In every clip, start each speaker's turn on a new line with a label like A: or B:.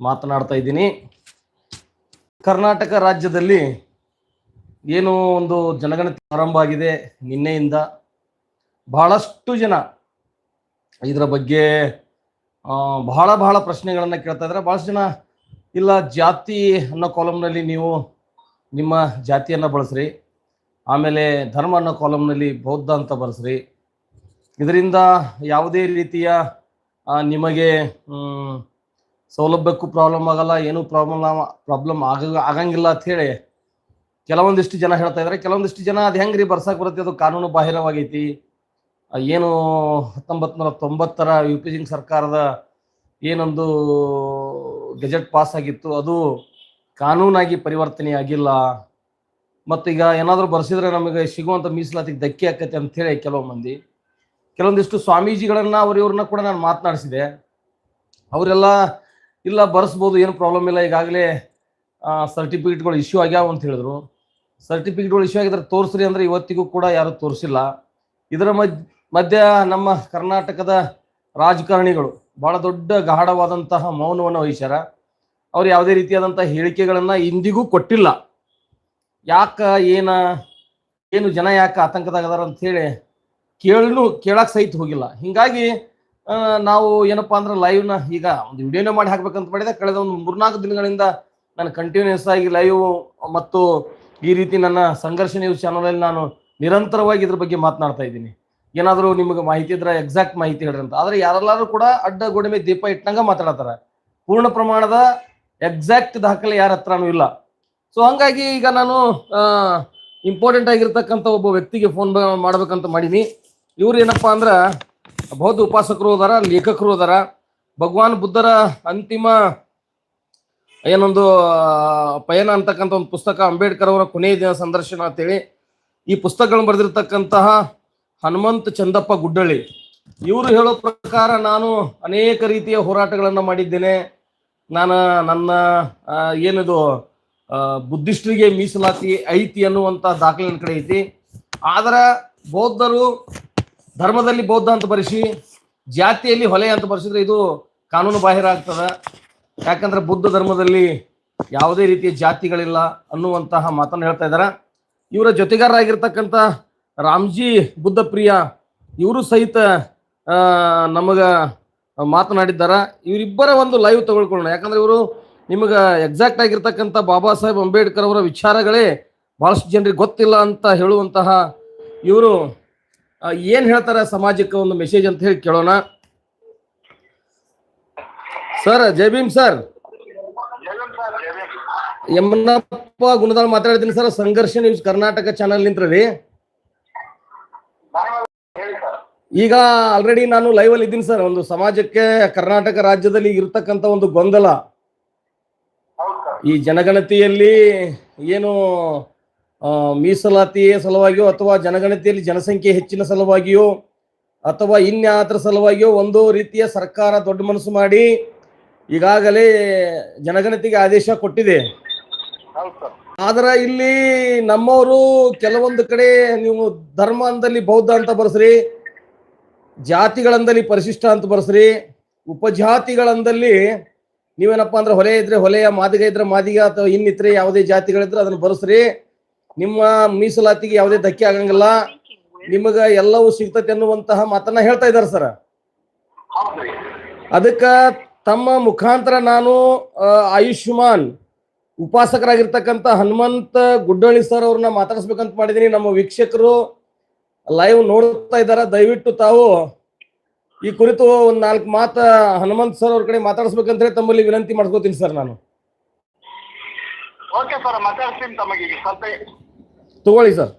A: ಮಾತನಾಡ್ತಾ ಇದ್ದೀನಿ. ಕರ್ನಾಟಕ ರಾಜ್ಯದಲ್ಲಿ ಏನು ಒಂದು ಜನಗಣತಿ ಆರಂಭ ಆಗಿದೆ ನಿನ್ನೆಯಿಂದ. ಬಹಳಷ್ಟು ಜನ ಇದರ ಬಗ್ಗೆ ಬಹಳ ಬಹಳ ಪ್ರಶ್ನೆಗಳನ್ನು ಕೇಳ್ತಾ ಇದ್ದಾರೆ. ಬಹಳಷ್ಟು ಜನ, ಇಲ್ಲ, ಜಾತಿ ಅನ್ನೋ ಕಾಲಮ್ನಲ್ಲಿ ನೀವು ನಿಮ್ಮ ಜಾತಿಯನ್ನು ಬಳಸ್ರಿ, ಆಮೇಲೆ ಧರ್ಮ ಅನ್ನೋ ಕಾಲಮ್ನಲ್ಲಿ ಬೌದ್ಧ ಅಂತ ಬಳಸ್ರಿ. ಇದರಿಂದ ಯಾವುದೇ ರೀತಿಯ ನಿಮಗೆ ಸೌಲಭ್ಯಕ್ಕೂ ಪ್ರಾಬ್ಲಮ್ ಆಗಲ್ಲ, ಏನೂ ಪ್ರಾಬ್ಲಮ್ ಪ್ರಾಬ್ಲಮ್ ಆಗ, ಆಗಂಗಿಲ್ಲ ಅಂತ ಹೇಳಿ ಕೆಲವೊಂದಿಷ್ಟು ಜನ ಹೇಳ್ತಾ ಇದ್ದಾರೆ ಕೆಲವೊಂದಿಷ್ಟು ಜನ ಅದು ಹೆಂಗ್ರಿ ಬರ್ಸಕ್ಕೆ ಬರುತ್ತೆ? ಅದು ಕಾನೂನು ಬಾಹಿರವಾಗೈತಿ. ಏನು ಹತ್ತೊಂಬತ್ತು ನೂರ ತೊಂಬತ್ತರ ಯು ಪಿ ಸಿಂಗ್ ಸರ್ಕಾರದ ಏನೊಂದು ಗೆಜೆಟ್ ಪಾಸ್ ಆಗಿತ್ತು, ಅದು ಕಾನೂನಾಗಿ ಪರಿವರ್ತನೆ ಆಗಿಲ್ಲ. ಮತ್ತೀಗ ಏನಾದರೂ ಬರ್ಸಿದ್ರೆ ನಮಗೆ ಸಿಗುವಂಥ ಮೀಸಲಾತಿಗೆ ಧಕ್ಕೆ ಆಕೈತೆ ಅಂಥೇಳಿ ಕೆಲವು ಮಂದಿ. ಕೆಲವೊಂದಿಷ್ಟು ಸ್ವಾಮೀಜಿಗಳನ್ನು ಅವ್ರ ಇವ್ರನ್ನ ಕೂಡ ನಾನು ಮಾತನಾಡಿಸಿದೆ. ಅವರೆಲ್ಲ ಇಲ್ಲ, ಬರ್ಸ್ಬೋದು, ಏನು ಪ್ರಾಬ್ಲಮ್ ಇಲ್ಲ. ಈಗಾಗಲೇ ಸರ್ಟಿಫಿಕೇಟ್ಗಳು ಇಶ್ಯೂ ಆಗ್ಯಾವ ಅಂತ ಹೇಳಿದ್ರು. ಸರ್ಟಿಫಿಕೇಟ್ಗಳು ಇಶ್ಯೂ ಆಗಿದ್ರೆ ತೋರಿಸ್ರಿ ಅಂದ್ರೆ ಇವತ್ತಿಗೂ ಕೂಡ ಯಾರು ತೋರಿಸಿಲ್ಲ. ಇದರ ಮಧ್ಯ ನಮ್ಮ ಕರ್ನಾಟಕದ ರಾಜಕಾರಣಿಗಳು ಬಹಳ ದೊಡ್ಡ ಗಾಢವಾದಂತಹ ಮೌನವನ್ನು ವಹಿಸ್ಯಾರ. ಅವ್ರು ಯಾವುದೇ ರೀತಿಯಾದಂಥ ಹೇಳಿಕೆಗಳನ್ನು ಇಂದಿಗೂ ಕೊಟ್ಟಿಲ್ಲ. ಯಾಕ ಏನ, ಏನು ಜನ ಯಾಕೆ ಆತಂಕದಾಗದಾರ ಅಂಥೇಳಿ ಹೇಳಿ ಕೇಳಕ್ಕೆ ಕೇಳಕ್ ಸಹಿತ ಹೋಗಿಲ್ಲ. ಹಿಂಗಾಗಿ ನಾವು ಏನಪ್ಪಾ ಅಂದ್ರೆ ಲೈವ್ನ ಈಗ ಒಂದು ವಿಡಿಯೋನೇ ಮಾಡಿ ಹಾಕ್ಬೇಕಂತ ಮಾಡಿದೆ. ಕಳೆದ ಒಂದು ಮೂರ್ನಾಲ್ಕು ದಿನಗಳಿಂದ ನಾನು ಕಂಟಿನ್ಯೂಸ್ ಆಗಿ ಲೈವ್ ಮತ್ತು ಈ ರೀತಿ ನನ್ನ ಸಂಘರ್ಷ ನ್ಯೂಸ್ ಚಾನಲಲ್ಲಿ ನಾನು ನಿರಂತರವಾಗಿ ಇದ್ರ ಬಗ್ಗೆ ಮಾತನಾಡ್ತಾ ಇದ್ದೀನಿ. ಏನಾದರೂ ನಿಮಗೆ ಮಾಹಿತಿ ಇದ್ರೆ ಎಕ್ಸಾಕ್ಟ್ ಮಾಹಿತಿ ಹೇಳ್ರಿ ಅಂತ. ಆದ್ರೆ ಯಾರೆಲ್ಲರೂ ಕೂಡ ಅಡ್ಡ ಗೋಡೆ ದೀಪ ಇಟ್ಟಂಗ ಮಾತಾಡತ್ತಾರ ಪೂರ್ಣ ಪ್ರಮಾಣದ ಎಕ್ಸಾಕ್ಟ್ ದಾಖಲೆ ಯಾರ ಹತ್ರನೂ ಇಲ್ಲ. ಸೊ ಹಂಗಾಗಿ ಈಗ ನಾನು ಇಂಪಾರ್ಟೆಂಟ್ ಆಗಿರ್ತಕ್ಕಂಥ ಒಬ್ಬ ವ್ಯಕ್ತಿಗೆ ಫೋನ್ ಮಾಡ್ಬೇಕಂತ ಮಾಡೀನಿ. ಇವ್ರು ಏನಪ್ಪಾ ಅಂದ್ರ ಬೌದ್ಧ ಉಪಾಸಕರು ಅದಾರ, ಲೇಖಕರು ಅದಾರ. ಭಗವಾನ್ ಬುದ್ಧರ ಅಂತಿಮ, ಏನೊಂದು ಪಯಣ ಅಂತಕ್ಕಂಥ ಒಂದು ಪುಸ್ತಕ ಅಂಬೇಡ್ಕರ್ ಅವರ ಕೊನೆಯ ದಿನ ಸಂದರ್ಶನ ಅಂತೇಳಿ ಈ ಪುಸ್ತಕಗಳನ್ನು ಬರೆದಿರ್ತಕ್ಕಂತಹ ಹನುಮಂತ್ ಚಂದಪ್ಪ ಗುಡ್ಡಳ್ಳಿ. ಇವರು ಹೇಳೋ ಪ್ರಕಾರ ನಾನು ಅನೇಕ ರೀತಿಯ ಹೋರಾಟಗಳನ್ನು ಮಾಡಿದ್ದೇನೆ. ನಾನು ನನ್ನ ಏನಿದು ಬುದ್ಧಿಷ್ಟರಿಗೆ ಮೀಸಲಾತಿ ಐತಿ ಅನ್ನುವಂಥ ದಾಖಲೆ ನನ್ನ ಕಡೆ ಐತಿ. ಆದ್ರೆ ಬೌದ್ಧರು ಧರ್ಮದಲ್ಲಿ ಬೌದ್ಧ ಅಂತ ಬರೆಸಿ, ಜಾತಿಯಲ್ಲಿ ಹೊಲೆ ಅಂತ ಬರೆಸಿದ್ರೆ ಇದು ಕಾನೂನು ಬಾಹಿರ ಆಗ್ತದ. ಯಾಕಂದ್ರೆ ಬುದ್ಧ ಧರ್ಮದಲ್ಲಿ ಯಾವುದೇ ರೀತಿಯ ಜಾತಿಗಳಿಲ್ಲ ಅನ್ನುವಂತಹ ಮಾತನ್ನು ಹೇಳ್ತಾ ಇದ್ದಾರೆ. ಇವರ ಜೊತೆಗಾರರಾಗಿರ್ತಕ್ಕಂಥ ರಾಮ್ಜಿ ಬುದ್ಧ ಪ್ರಿಯ ಇವರು ಸಹಿತ ನಮಗೆ ಮಾತನಾಡಿದ್ದಾರ. ಇವರಿಬ್ಬರ ಒಂದು ಲೈವ್ ತಗೊಳ್ಕೊಳ್ಳೋಣ. ಯಾಕಂದ್ರೆ ಇವರು ನಿಮಗೆ ಎಕ್ಸಾಕ್ಟ್ ಆಗಿರ್ತಕ್ಕಂಥ ಬಾಬಾ ಸಾಹೇಬ್ ಅಂಬೇಡ್ಕರ್ ಅವರ ವಿಚಾರಗಳೇ ಬಹಳಷ್ಟು ಜನರಿಗೆ ಗೊತ್ತಿಲ್ಲ ಅಂತ ಹೇಳುವಂತಹ ಇವರು ಏನ್ ಹೇಳ್ತಾರೆ ಸಮಾಜಕ್ಕೆ ಒಂದು ಮೆಸೇಜ್ ಅಂತ ಹೇಳಿ ಕೇಳೋಣ. ಸರ್ ಜೈ ಭೀಮ್ ಸರ್ ಯಮನಪ್ಪ ಗುಣದಾಳ್ ಮಾತಾಡ್ತೀನಿ ಸರ್ ಸಂಘರ್ಷ ನ್ಯೂಸ್ ಕರ್ನಾಟಕ ಚಾನಲ್ ನಿಂತ್ರಿ ಈಗ ಆಲ್ರೆಡಿ ನಾನು ಲೈವ್ ಅಲ್ಲಿ ಇದ್ದೀನಿ ಸರ್ ಒಂದು ಸಮಾಜಕ್ಕೆ ಕರ್ನಾಟಕ ರಾಜ್ಯದಲ್ಲಿ ಇರತಕ್ಕಂತ ಒಂದು ಗೊಂದಲ. ಈ ಜನಗಣತಿಯಲ್ಲಿ ಏನು ಮೀಸಲಾತಿಯ ಸಲುವಾಗಿಯೋ ಅಥವಾ ಜನಗಣತಿಯಲ್ಲಿ ಜನಸಂಖ್ಯೆ ಹೆಚ್ಚಿನ ಸಲುವಾಗಿಯೋ ಅಥವಾ ಇನ್ಯಾತರ ಸಲುವಾಗಿಯೋ ಒಂದು ರೀತಿಯ ಸರ್ಕಾರ ದೊಡ್ಡ ಮನಸ್ಸು ಮಾಡಿ ಈಗಾಗಲೇ ಜನಗಣತಿಗೆ ಆದೇಶ ಕೊಟ್ಟಿದೆ. ಆದ್ರೆ ಇಲ್ಲಿ ನಮ್ಮವರು ಕೆಲವೊಂದು ಕಡೆ ನೀವು ಧರ್ಮ ಅಂದಲ್ಲಿ ಬೌದ್ಧ ಅಂತ ಬರ್ಸ್ರಿ ಜಾತಿಗಳಂದಲ್ಲಿ ಪರಿಶಿಷ್ಟ ಅಂತ ಬರ್ಸ್ರಿ ಉಪಜಾತಿಗಳಂದಲ್ಲಿ ನೀವೇನಪ್ಪ ಅಂದ್ರೆ ಹೊಲೆ ಇದ್ರೆ ಹೊಲೆಯ ಮಾದಿಗ ಇದ್ರೆ ಮಾದಿಗ ಅಥವಾ ಇನ್ನಿತರೆ ಯಾವುದೇ ಜಾತಿಗಳಿದ್ರೆ ಅದನ್ನ ಬರ್ಸ್ರಿ. ನಿಮ್ಮ ಮೀಸಲಾತಿಗೆ ಯಾವುದೇ ಧಕ್ಕೆ ಆಗಂಗಿಲ್ಲ. ನಿಮಗ ಎಲ್ಲವೂ ಸಿಗ್ತೈತೆ ಅನ್ನುವಂತಹ ಮಾತನ್ನ ಹೇಳ್ತಾ ಇದ್ದಾರೆ ಸರ್. ಅದಕ್ಕ ತಮ್ಮ ಮುಖಾಂತರ ನಾನು ಆಯುಷ್ಮಾನ್ ಉಪಾಸಕರಾಗಿರ್ತಕ್ಕಂಥ ಹನುಮಂತ ಗುಡ್ಡಳ್ಳಿ ಸರ್ ಅವ್ರನ್ನ ಮಾತಾಡಿಸ್ಬೇಕಂತ ಮಾಡಿದೀನಿ. ನಮ್ಮ ವೀಕ್ಷಕರು ಲೈವ್ ನೋಡ್ತಾ ಇದ್ದಾರೆ. ದಯವಿಟ್ಟು ತಾವು ಈ ಕುರಿತು ಒಂದ್ ನಾಲ್ಕು ಮಾತ ಹನುಮಂತ್ ಸರ್ ಅವ್ರ ಕಡೆ ಮಾತಾಡಿಸ್ಬೇಕಂತ ಹೇಳಿ ತಮ್ಮಲ್ಲಿ ವಿನಂತಿ ಮಾಡ್ಕೋತೀನಿ ಸರ್ ನಾನು.
B: ಓಕೆ ಸರ್ ಮಾತಾಡ್ತೀನಿ ತಮಗೆ
A: ತಗೊಳ್ಳಿ sir.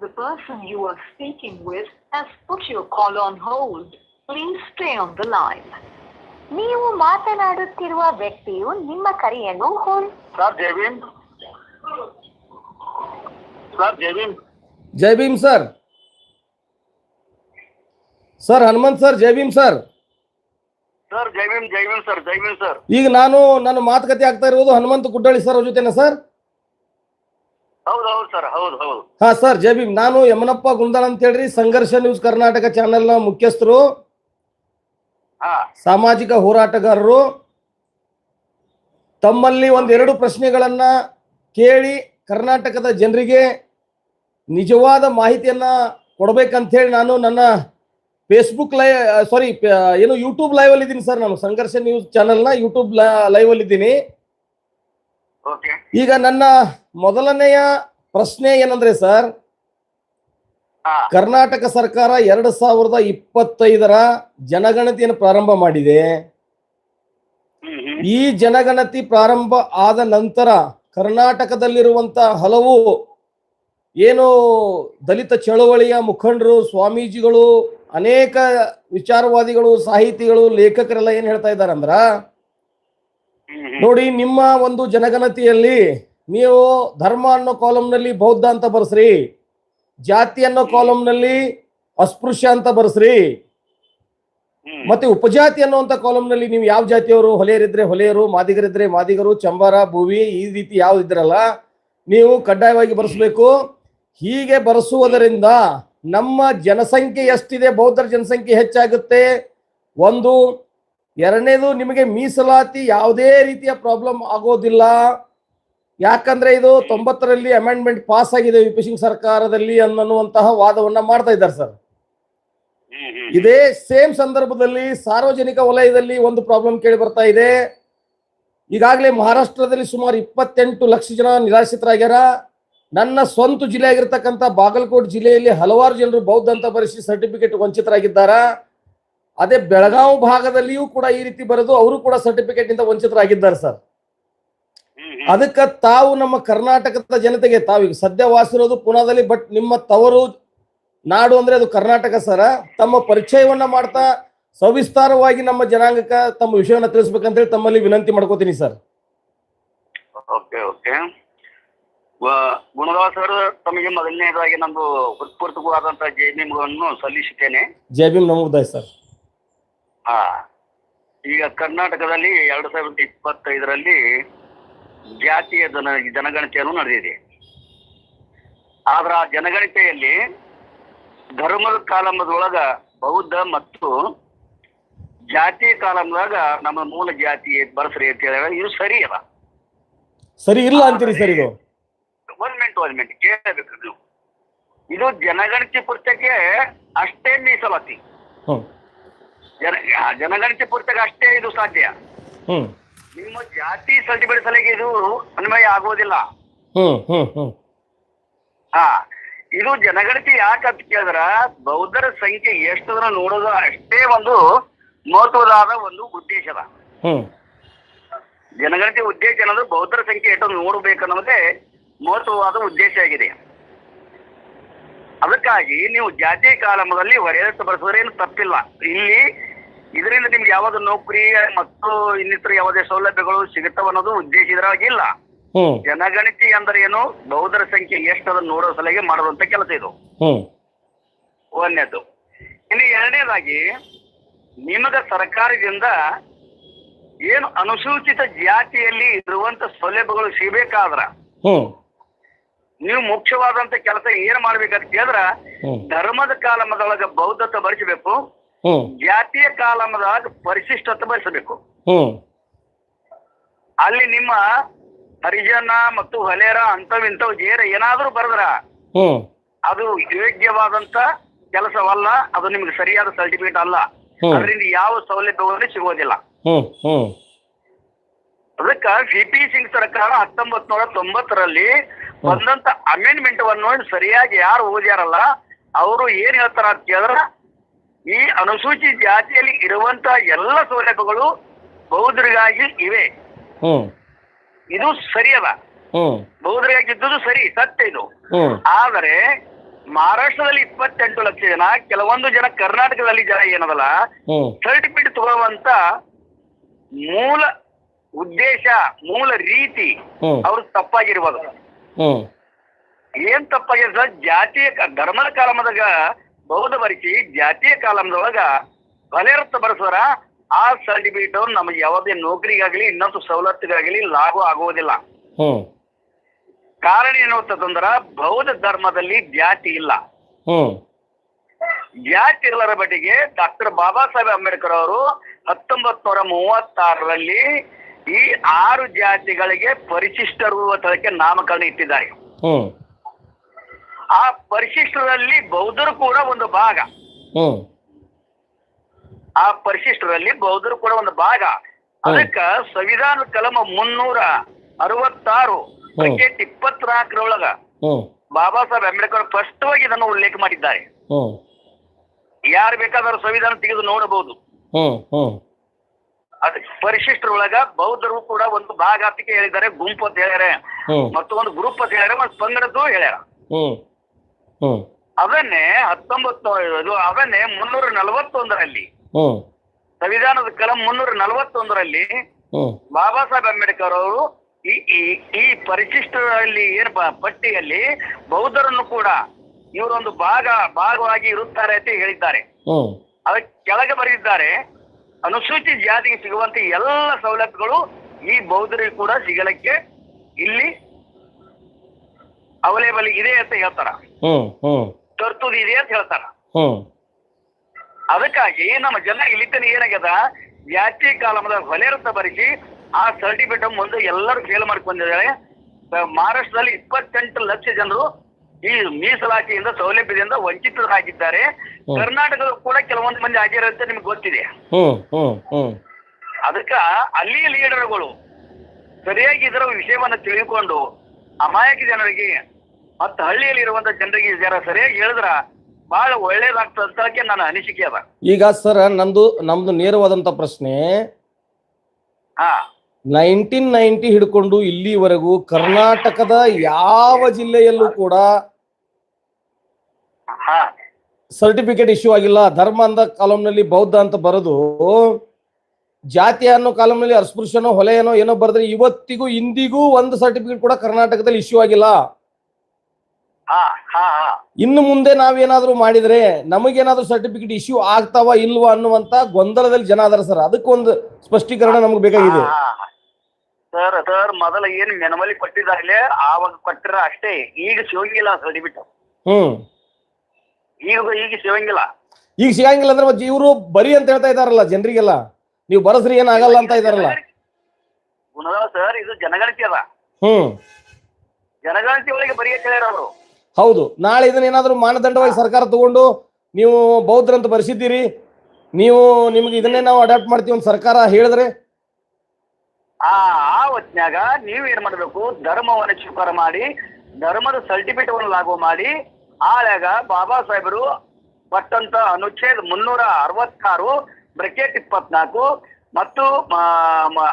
C: The person you are speaking with has put your call on hold. Please stay on the line.
D: ನೀವು ಮಾತನಾಡುತ್ತಿರುವ ವ್ಯಕ್ತಿಯು ನಿಮ್ಮ ಕರೆಯನ್ನು ಹೋಲ್
B: ಸರ್ ಜೈ ಭೀಮ್. ಸರ್ ಜೈ ಭೀಮ್.
A: ಜೈ Bhim sir. Sir Hanumanth sir ಜೈ ಭೀಮ್ ಸರ್.
B: ಸರ್ ಜೈ ಭೀಮ್ ಜೈ ಭೀಮ್ ಸರ್ ಜೈ Bhim sir.
A: ಈಗ ನಾನು ನನ್ನ ಮಾತುಕತೆ ಆಗ್ತಾ ಇರೋದು ಹನುಮಂತ ಕುಡ್ಡಳ್ಳಿ ಸರ್ ಅವ್ರ ಜೊತೆನಾ ಸರ್
B: ಹೌದು ಹೌದು ಸರ್ ಹೌದು ಹೌದು
A: ಹಾ ಸರ್ ಜೈ ನಾನು ಯಮನಪ್ಪ ಗುಂದಾಳ್ ಅಂತ ಹೇಳ್ರಿ ಸಂಘರ್ಷ ನ್ಯೂಸ್ ಕರ್ನಾಟಕ ಚಾನೆಲ್ನ ಮುಖ್ಯಸ್ಥರು
B: ಹಾ.
A: ಸಾಮಾಜಿಕ ಹೋರಾಟಗಾರರು. ತಮ್ಮಲ್ಲಿ ಒಂದೆರಡು ಪ್ರಶ್ನೆಗಳನ್ನ ಕೇಳಿ ಕರ್ನಾಟಕದ ಜನರಿಗೆ ನಿಜವಾದ ಮಾಹಿತಿಯನ್ನ ಕೊಡ್ಬೇಕಂತ ಹೇಳಿ ನಾನು ನನ್ನ ಫೇಸ್ಬುಕ್ ಲೈವ್ ಸಾರಿ ಏನು ಯೂಟ್ಯೂಬ್ ಲೈವ್ ಅಲ್ಲಿ ಇದ್ದೀನಿ ಸರ್ ನಾನು. ಸಂಘರ್ಷ ನ್ಯೂಸ್ ಚಾನೆಲ್ನ ಯೂಟ್ಯೂಬ್ ಲೈವ್ ಅಲ್ಲಿ ಇದ್ದೀನಿ ಈಗ ನನ್ನ ಮೊದಲನೆಯ ಪ್ರಶ್ನೆ ಏನಂದ್ರೆ ಸರ್ ಕರ್ನಾಟಕ ಸರ್ಕಾರ ಎರಡ್ ಸಾವಿರದ ಇಪ್ಪತ್ತೈದರ ಜನಗಣತಿಯನ್ನು ಪ್ರಾರಂಭ ಮಾಡಿದೆ. ಈ ಜನಗಣತಿ ಪ್ರಾರಂಭ ಆದ ನಂತರ ಕರ್ನಾಟಕದಲ್ಲಿರುವಂತ ಹಲವು ಏನು ದಲಿತ ಚಳವಳಿಯ ಮುಖಂಡರು ಸ್ವಾಮೀಜಿಗಳು ಅನೇಕ ವಿಚಾರವಾದಿಗಳು ಸಾಹಿತಿಗಳು ಲೇಖಕರೆಲ್ಲ ಏನ್ ಹೇಳ್ತಾ ಇದ್ದಾರೆ ಅಂದ್ರ ನೋಡಿ ನಿಮ್ಮ ಒಂದು ಜನಗಣತಿಯಲ್ಲಿ ನೀವು ಧರ್ಮ ಅನ್ನೋ ಕಾಲಂನಲ್ಲಿ ಬೌದ್ಧ ಅಂತ ಬರ್ಸ್ರಿ ಜಾತಿ ಅನ್ನೋ ಕಾಲಂನಲ್ಲಿ ಅಸ್ಪೃಶ್ಯ ಅಂತ ಬರ್ಸ್ರಿ ಮತ್ತೆ ಉಪಜಾತಿ ಅನ್ನುವಂತ ಕಾಲಂನಲ್ಲಿ ನೀವು ಯಾವ ಜಾತಿಯವರು? ಹೊಲೆಯರಿದ್ರೆ ಹೊಲೆಯರು ಮಾದಿಗರಿದ್ರೆ ಮಾದಿಗರು ಚಂಬಾರ ಭೂವಿ ಈ ರೀತಿ ಯಾವ ಇದ್ರಲ್ಲ ನೀವು ಕಡ್ಡಾಯವಾಗಿ ಬರೆಸಬೇಕು. ಹೀಗೆ ಬರೆಸುವುದರಿಂದ ನಮ್ಮ ಜನಸಂಖ್ಯೆ ಎಷ್ಟಿದೆ ಬೌದ್ಧರ ಜನಸಂಖ್ಯೆ ಹೆಚ್ಚಾಗುತ್ತೆ? ಒಂದು ಎರಡನೇದು ನಿಮಗೆ ಮೀಸಲಾತಿ ಯಾವುದೇ ರೀತಿಯ ಪ್ರಾಬ್ಲಮ್ ಆಗೋದಿಲ್ಲ. ಯಾಕಂದ್ರೆ ಇದು ತೊಂಬತ್ತರಲ್ಲಿ ಅಮೆಂಡ್ಮೆಂಟ್ ಪಾಸ್ ಆಗಿದೆ ವಿ ಪಿ ಸಿಂಗ್ ಸರ್ಕಾರದಲ್ಲಿ ಅನ್ನುವಂತಹ ವಾದವನ್ನ ಮಾಡ್ತಾ ಇದ್ದಾರೆ ಸರ್. ಇದೇ ಸೇಮ್ ಸಂದರ್ಭದಲ್ಲಿ ಸಾರ್ವಜನಿಕ ವಲಯದಲ್ಲಿ ಒಂದು ಪ್ರಾಬ್ಲಮ್ ಕೇಳಿ ಬರ್ತಾ ಇದೆ. ಈಗಾಗಲೇ ಮಹಾರಾಷ್ಟ್ರದಲ್ಲಿ ಸುಮಾರು ಇಪ್ಪತ್ತೆಂಟು ಲಕ್ಷ ಜನ ನಿರಾಶ್ರಿತರಾಗ್ಯಾರ. ನನ್ನ ಸ್ವಂತ ಜಿಲ್ಲೆ ಆಗಿರ್ತಕ್ಕಂಥ ಬಾಗಲಕೋಟೆ ಜಿಲ್ಲೆಯಲ್ಲಿ ಹಲವಾರು ಜನರು ಬೌದ್ಧ ಅಂತ ಬರೆಸಿ ಸರ್ಟಿಫಿಕೇಟ್ ವಂಚಿತರಾಗಿದ್ದಾರ? ಅದೇ ಬೆಳಗಾವಿ ಭಾಗದಲ್ಲಿಯೂ ಕೂಡ ಈ ರೀತಿ ಬರೆದು ಅವರು ಕೂಡ ಸರ್ಟಿಫಿಕೇಟ್ ಇಂದ ವಂಚಿತರಾಗಿದ್ದಾರೆ ಸರ್. ಅದಕ್ಕೆ ತಾವು ನಮ್ಮ ಕರ್ನಾಟಕದ ಜನತೆಗೆ ತಾವೀಗ ಸದ್ಯ ವಾಸಿರೋದು ಪುನಾದಲ್ಲಿ ಬಟ್ ನಿಮ್ಮ ತವರು ನಾಡು ಅಂದ್ರೆ ಅದು ಕರ್ನಾಟಕ ಸರ. ತಮ್ಮ ಪರಿಚಯವನ್ನ ಮಾಡ್ತಾ ಸವಿಸ್ತಾರವಾಗಿ ನಮ್ಮ ಜನಾಂಗಕ್ಕೆ ತಮ್ಮ ವಿಷಯವನ್ನ ತಿಳಿಸ್ಬೇಕಂತ ಹೇಳಿ ತಮ್ಮಲ್ಲಿ ವಿನಂತಿ ಮಾಡ್ಕೋತೀನಿ ಸರ್.
B: Okay okay. ಸರ್ ತಮಗೆ ಮೊದಲನೇದಾಗಿ ನಂದು ಹೃತ್ಪೂರ್ವಕವಾದಂತಹ ಜೈ ಭೀಮ್ಗಳನ್ನು ಸಲ್ಲಿಸುತ್ತೇನೆ.
A: ಜೈ ಭೀಮ್ ನಮೋದಾಯ್ ಸರ್.
B: ಹಾ. ಈಗ ಕರ್ನಾಟಕದಲ್ಲಿ ಎರಡು ಸಾವಿರದ ಇಪ್ಪತ್ತೈದರಲ್ಲಿ ಜಾತಿಯ ಜನ ಜನಗಣತಿಯನ್ನು ನಡೆದಿದೆ. ಆದ್ರೆ ಆ ಜನಗಣತಿಯಲ್ಲಿ ಧರ್ಮದ ಕಾಲಮದೊಳಗ ಬೌದ್ಧ ಮತ್ತು ಜಾತಿ ಕಾಲಮದಾಗ ನಮ್ಮ ಮೂಲ ಜಾತಿ ಬರ್ಸ್ರಿ ಅಂತ ಹೇಳಿ ಇದು ಸರಿ ಅಲ್ಲ.
A: ಸರಿ ಇಲ್ಲ ಅಂತೀರಿ ಸರ್ ಇದು?
B: ಒಂದ್ ಮಿನಿಟ್ ಒಂದ್ ಮಿನಿಟ್ ಕೇಳಬೇಕು ನೀವು. ಇದು ಜನಗಣತಿ ಪುಸ್ತಕಕ್ಕೆ ಅಷ್ಟೇ ಮೀಸಲಾತಿ. ಜನ ಜನಗಣತಿ ಪುಸ್ತಕ ಅಷ್ಟೇ ಇದು ಸಾಧ್ಯ.
A: ಹ್ಮ್.
B: ನಿಮ್ಮ ಜಾತಿ ಸಲಿಗೆ ಇದು ಅನ್ವಯ ಆಗೋದಿಲ್ಲ
A: ಹ್ಮ್ ಹ್ಮ್ ಹ್ಮ್.
B: ಹಾ ಇದು ಜನಗಣತಿ ಯಾಕಂತ ಕೇಳಿದ್ರ ಬೌದ್ಧರ ಸಂಖ್ಯೆ ಎಷ್ಟದನ್ನ ನೋಡೋದು ಅಷ್ಟೇ ಒಂದು ಮಹತ್ವದಾದ ಒಂದು ಉದ್ದೇಶದ
A: ಹ್ಮ್.
B: ಜನಗಣತಿ ಉದ್ದೇಶ ಅನ್ನೋದು ಬೌದ್ಧರ ಸಂಖ್ಯೆ ಎಷ್ಟು ನೋಡಬೇಕನ್ನೋದೇ ಮಹತ್ವವಾದ ಉದ್ದೇಶ ಆಗಿದೆ. ಅದಕ್ಕಾಗಿ ನೀವು ಜಾತಿ ಕಾಲಮದಲ್ಲಿ ಹೊರೆಯತ್ತು ಏನು ತಪ್ಪಿಲ್ಲ. ಇಲ್ಲಿ ಇದರಿಂದ ನಿಮ್ಗೆ ಯಾವ್ದು ನೌಕರಿ ಮತ್ತು ಇನ್ನಿತರ ಯಾವುದೇ ಸೌಲಭ್ಯಗಳು ಸಿಗುತ್ತವ ಅನ್ನೋದು ಉದ್ದೇಶ ಇದ್ರಾಗಿಲ್ಲ. ಜನಗಣತಿ ಅಂದ್ರೆ ಏನು? ಬೌದ್ಧರ ಸಂಖ್ಯೆ ಎಷ್ಟು ಅದನ್ನ ನೋಡೋ ಸಲಹೆ ಮಾಡುವಂತ ಕೆಲಸ ಇದು. ಒಂದನೇದು. ಇನ್ನು ಎರಡನೇದಾಗಿ ನಿಮಗ ಸರ್ಕಾರದಿಂದ ಏನು ಅನುಸೂಚಿತ ಜಾತಿಯಲ್ಲಿ ಇರುವಂತ ಸೌಲಭ್ಯಗಳು ಸಿಗಬೇಕಾದ್ರ ನೀವು ಮುಖ್ಯವಾದಂತ ಕೆಲಸ ಏನ್ ಮಾಡ್ಬೇಕಂತ ಕೇಳಿದ್ರ ಧರ್ಮದ ಕಾಲಮದೊಳಗ ಬೌದ್ಧತ್ವ ಬರಿಸಬೇಕು ಜಾತಿಯ ಕಾಲಮದಾಗ ಪರಿಶಿಷ್ಟತೆ
A: ಬಯಸಬೇಕು.
B: ಅಲ್ಲಿ ನಿಮ್ಮ ಹರಿಜನ ಮತ್ತು ಹಲೇರ ಅಂತವಿಂತವ್ ಜೇರ ಏನಾದ್ರೂ ಬರೆದ್ರ ಅದು ಯೋಗ್ಯವಾದಂತ ಕೆಲಸವಲ್ಲ ಅದು ನಿಮ್ಗೆ ಸರಿಯಾದ ಸರ್ಟಿಫಿಕೇಟ್ ಅಲ್ಲ. ಅದರಿಂದ ಯಾವ ಸೌಲಭ್ಯವನ್ನು ಸಿಗೋದಿಲ್ಲ. ಅದಕ್ಕ ಸಿ ಪಿ ಸಿಂಗ್ ಸರ್ಕಾರ ಹತ್ತೊಂಬತ್ ನೂರ ತೊಂಬತ್ತರಲ್ಲಿ ಬಂದಂತ ಅಮೆಂಡ್ಮೆಂಟ್ ಅನ್ನು ಸರಿಯಾಗಿ ಯಾರು ಓದ್ಯಾರಲ್ಲ ಅವರು ಏನ್ ಹೇಳ್ತಾರ ಅಂತ ಕೇಳಿದ್ರ ಈ ಅನುಸೂಚಿತ ಜಾತಿಯಲ್ಲಿ ಇರುವಂತ ಎಲ್ಲ ಸೌಲಭ್ಯಗಳು ಬೌದ್ಧರಿಗಾಗಿ ಇವೆ. ಇದು ಸರಿಯದ
A: ಹ್ಮ್
B: ಬೌದ್ಧರಿಗಾಗಿ ಇದ್ದುದು ಸರಿ ಸತ್ಯ ಇದು. ಆದರೆ ಮಹಾರಾಷ್ಟ್ರದಲ್ಲಿ ಇಪ್ಪತ್ತೆಂಟು ಲಕ್ಷ ಜನ ಕೆಲವೊಂದು ಜನ ಕರ್ನಾಟಕದಲ್ಲಿ ಜನ ಏನದಲ್ಲ ಸರ್ಟಿಫಿಕೇಟ್ ತಗೊಳ್ಳುವಂತ ಮೂಲ ಉದ್ದೇಶ ಮೂಲ ರೀತಿ ಅವ್ರು ತಪ್ಪಾಗಿರ್ಬೋದು. ಏನ್ ತಪ್ಪಾಗಿದೆ ಸರ್? ಜಾತಿಯ ಧರ್ಮದ ಕಾಲಮದಾಗ ಬೌದ್ಧ ಬರಿಸಿ ಜಾತಿಯ ಕಾಲಮದೊಳಗ ಬಲೆರತ್ತ ಬರೆಸೋರ ಆ ಸರ್ಟಿಫಿಕೇಟ್ ನಮಗೆ ಯಾವುದೇ ನೌಕರಿಗಾಗಲಿ ಇನ್ನೊಂದು ಸವಲತ್ತುಗಾಗಲಿ ಲಾಭ ಆಗುವುದಿಲ್ಲ. ಕಾರಣ ಏನು ಅಂತಂದ್ರ ಬೌದ್ಧ ಧರ್ಮದಲ್ಲಿ ಜಾತಿ ಇಲ್ಲ. ಜಾತಿ ಇಲ್ಲರ ಬಟ್ಟಿಗೆ ಡಾಕ್ಟರ್ ಬಾಬಾ ಸಾಹೇಬ್ ಅಂಬೇಡ್ಕರ್ ಅವರು ಹತ್ತೊಂಬತ್ ನೂರ ಮೂವತ್ತಾರರಲ್ಲಿ ಈ ಆರು ಜಾತಿಗಳಿಗೆ ಪರಿಶಿಷ್ಟರು ನಾಮಕರಣ ಇಟ್ಟಿದ್ದಾರೆ. ಆ ಪರಿಶಿಷ್ಟರಲ್ಲಿ ಬೌದ್ಧರು ಕೂಡ ಒಂದು ಭಾಗ. ಆ ಪರಿಶಿಷ್ಟರಲ್ಲಿ ಬೌದ್ಧರು ಕೂಡ ಒಂದು ಭಾಗ. ಅದಕ್ಕ ಸಂವಿಧಾನ ಕಲಮ ಮುನ್ನೂರ ಅರವತ್ತಾರು ಬಜೆಟ್ ಇಪ್ಪತ್ನಾಲ್ಕರೊಳಗ ಬಾಬಾ ಸಾಹೇಬ್ ಅಂಬೇಡ್ಕರ್ ಸ್ಪಷ್ಟವಾಗಿ ಇದನ್ನು ಉಲ್ಲೇಖ ಮಾಡಿದ್ದಾರೆ. ಯಾರು ಬೇಕಾದರೂ ಸಂವಿಧಾನ ತೆಗೆದು ನೋಡಬಹುದು. ಅದ ಪರಿಶಿಷ್ಟರೊಳಗ ಬೌದ್ಧರು ಕೂಡ ಒಂದು ಭಾಗ ಅಂತ ಹೇಳಿದ್ದಾರೆ ಗುಂಪು ಅಂತ ಹೇಳಿದ್ದಾರೆ.
A: ಮತ್ತೊಂದು
B: ಮತ್ತು ಒಂದು ಗ್ರೂಪ್ ಅಂತ ಹೇಳ್ಯಾರ ಮತ್ತು ಪಂಗಡದ್ದು ಹೇಳ್ಯಾರ. ಅದನ್ನೇ ಹತ್ತೊಂಬತ್ತು ಅದನ್ನೇ ಮುನ್ನೂರ ನಲವತ್ತೊಂದರಲ್ಲಿ. ಸಂವಿಧಾನದ ಕಲಂ ಮುನ್ನೂರ ನಲವತ್ತೊಂದರಲ್ಲಿ ಬಾಬಾ ಸಾಹೇಬ್ ಅಂಬೇಡ್ಕರ್ ಅವರು ಈ ಈ ಈ ಪರಿಶಿಷ್ಟರಲ್ಲಿ ಏನು ಪಟ್ಟಿಯಲ್ಲಿ ಬೌದ್ಧರನ್ನು ಕೂಡ ಇವರೊಂದು ಭಾಗ ಭಾಗವಾಗಿ ಇರುತ್ತಾರೆ ಅಂತ ಹೇಳಿದ್ದಾರೆ. ಅದಕ್ಕೆ ಕೆಳಗೆ ಬರೆದಿದ್ದಾರೆ ಅನುಸೂಚಿತ ಜಾತಿಗೆ ಸಿಗುವಂತ ಎಲ್ಲ ಸವಲತ್ತುಗಳು ಈ ಬೌದ್ಧರಿಗೆ ಕೂಡ ಸಿಗಲಿಕ್ಕೆ ಇಲ್ಲಿ ಅವೈಲೇಬಲ್ ಇದೆ ಅಂತ ಹೇಳ್ತಾರ. ತರ್ತುದು ಇದೆ ಅಂತ ಹೇಳ್ತಾರ. ಅದಕ್ಕಾಗಿ ನಮ್ಮ ಜನ ಇಲ್ಲಿ ತನಕ ಏನಾಗ್ಯದ? ಜಾತಿ ಕಾಲಮದ ಹೊಲೆರತ್ತ ಬರೆಸಿ ಆ ಸರ್ಟಿಫಿಕೇಟ್ ಮುಂದೆ ಎಲ್ಲರೂ ಫೇಲ್ ಮಾಡ್ಕೊಂಡಿದ್ದಾರೆ ಮಹಾರಾಷ್ಟ್ರದಲ್ಲಿ ಇಪ್ಪತ್ತೆಂಟು ಲಕ್ಷ ಜನರು ಈ ಮೀಸಲಾತಿಯಿಂದ ಸೌಲಭ್ಯದಿಂದ ವಂಚಿತರಾಗಿದ್ದಾರೆ. ಕರ್ನಾಟಕದ ಕೂಡ ಕೆಲವೊಂದು ಮಂದಿ ಆಗಿರುತ್ತೆ ನಿಮ್ಗೆ ಗೊತ್ತಿದೆ. ಅದಕ್ಕ ಅಲ್ಲಿ ಲೀಡರ್ಗಳು ಸರಿಯಾಗಿ ಇದರ ವಿಷಯವನ್ನ ತಿಳಿದುಕೊಂಡು ಅಮಾಯಕ ಜನರಿಗೆ ಮತ್ತು ಹಳ್ಳಿಯಲ್ಲಿ ಇರುವಂತ ಜನರಿಗೆ ಜರ ಸರಿಯಾಗಿ ಹೇಳಿದ್ರ ಬಹಳ ಒಳ್ಳೇದಾಗ್ತದೆ ಅಂತ ನನ್ನ ಅನಿಸಿಕೆ ಅದ.
A: ಈಗ ಸರ್ ನಮ್ದು ನಮ್ದು ನೇರವಾದಂತ ಪ್ರಶ್ನೆ
B: ಹಾ.
A: ನೈನ್ಟೀನ್ ನೈನ್ಟಿ ಹಿಡ್ಕೊಂಡು ಇಲ್ಲಿವರೆಗೂ ಕರ್ನಾಟಕದ ಯಾವ ಜಿಲ್ಲೆಯಲ್ಲೂ ಕೂಡ
B: ಹಾ.
A: ಸರ್ಟಿಫಿಕೇಟ್ ಇಶ್ಯೂ ಆಗಿಲ್ಲ ಧರ್ಮ ಅಂದ ಕಾಲಂನಲ್ಲಿ ಬೌದ್ಧ ಅಂತ ಬರೆದು ಜಾತಿ ಅನ್ನೋ ಕಾಲಂನಲ್ಲಿ ಅಸ್ಪೃಶ್ಯನೋ ಹೊಲೆಯನೋ ಏನೋ ಬರೆದ್ರೆ ಇವತ್ತಿಗೂ ಇಂದಿಗೂ ಒಂದು ಸರ್ಟಿಫಿಕೇಟ್ ಕೂಡ ಕರ್ನಾಟಕದಲ್ಲಿ ಇಶ್ಯೂ ಆಗಿಲ್ಲ. ಇನ್ನು ಮುಂದೆ ನಾವೇನಾದ್ರೂ ಮಾಡಿದ್ರೆ ನಮಗೇನಾದ್ರೂ ಸರ್ಟಿಫಿಕೇಟ್ ಇಶ್ಯೂ ಆಗ್ತಾವ ಇಲ್ವಾ ಅನ್ನುವಂತ ಗೊಂದಲದಲ್ಲಿ ಜನ ಅದರ ಸರ್ ಅದಕ್ಕೊಂದು ಸ್ಪಷ್ಟೀಕರಣ ನಮ್ಗೆ ಬೇಕಾಗಿದೆ.
B: ಸರ್ ಸರ್ ಮೊದಲ ಏನ್ ಮೆನಮಲಿ ಕೊಟ್ಟಿದ್ದಾರೆ ಆವಾಗ ಕೊಟ್ಟಿರ ಅಷ್ಟೇ. ಈಗ ಸಿಗಂಗಿಲ್ಲ ಸರ್ಟಿಫಿಕೇಟ್
A: ಹ್ಮ್.
B: ಈಗ ಈಗ ಸಿಗಂಗಿಲ್ಲ.
A: ಈಗ ಸಿಗಂಗಿಲ್ಲ ಅಂದ್ರೆ ಮತ್ತೆ ಇವರು ಬರಿ ಅಂತ ಹೇಳ್ತಾ ಇದಾರಲ್ಲ ಜನರಿಗೆಲ್ಲ. ನೀವು ಬರಸ್ರಿ ಏನಾಗಲ್ಲ ಅಂತ ಇದಾರಲ್ಲ
B: ಸರ್ ಇದು ಜನಗಣತಿ ಅದ.
A: ಹ್ಮ್.
B: ಜನಗಣತಿ ಒಳಗೆ ಬರೀ ಹೇಳ್ಯಾರ ಅವರು.
A: ಹೌದು. ನಾಳೆ ಇದನ್ನ ಏನಾದ್ರು ಮಾನದಂಡವಾಗಿ ಸರ್ಕಾರ ತಗೊಂಡು ನೀವು ಬೌದ್ಧರಂತ ಬರೆಸಿದ್ದೀರಿ ನೀವು ನಿಮ್ಗೆ ಇದನ್ನೇ ನಾವು ಅಡಾಪ್ಟ್ ಮಾಡ್ತೀವಿ ಅಂತ ಸರ್ಕಾರ ಹೇಳಿದ್ರೆ?
B: ಆ ಆ ಹೊತ್ನ್ಯಾಗ ನೀವ್ ಏನ್ ಮಾಡ್ಬೇಕು? ಧರ್ಮವನ್ನು ಸ್ವೀಕಾರ ಮಾಡಿ ಧರ್ಮದ ಸರ್ಟಿಫಿಕೇಟ್ ಅನ್ನು ಲಾಗು ಮಾಡಿ ಆಳ್ಯಾಗ ಬಾಬಾ ಸಾಹೇಬರು ಕೊಟ್ಟಂತ ಅನುಚ್ಛೇದ ಮುನ್ನೂರ ಅರವತ್ತಾರು ಬ್ರೆಕೆಟ್ ಇಪ್ಪತ್ನಾಲ್ಕು ಮತ್ತು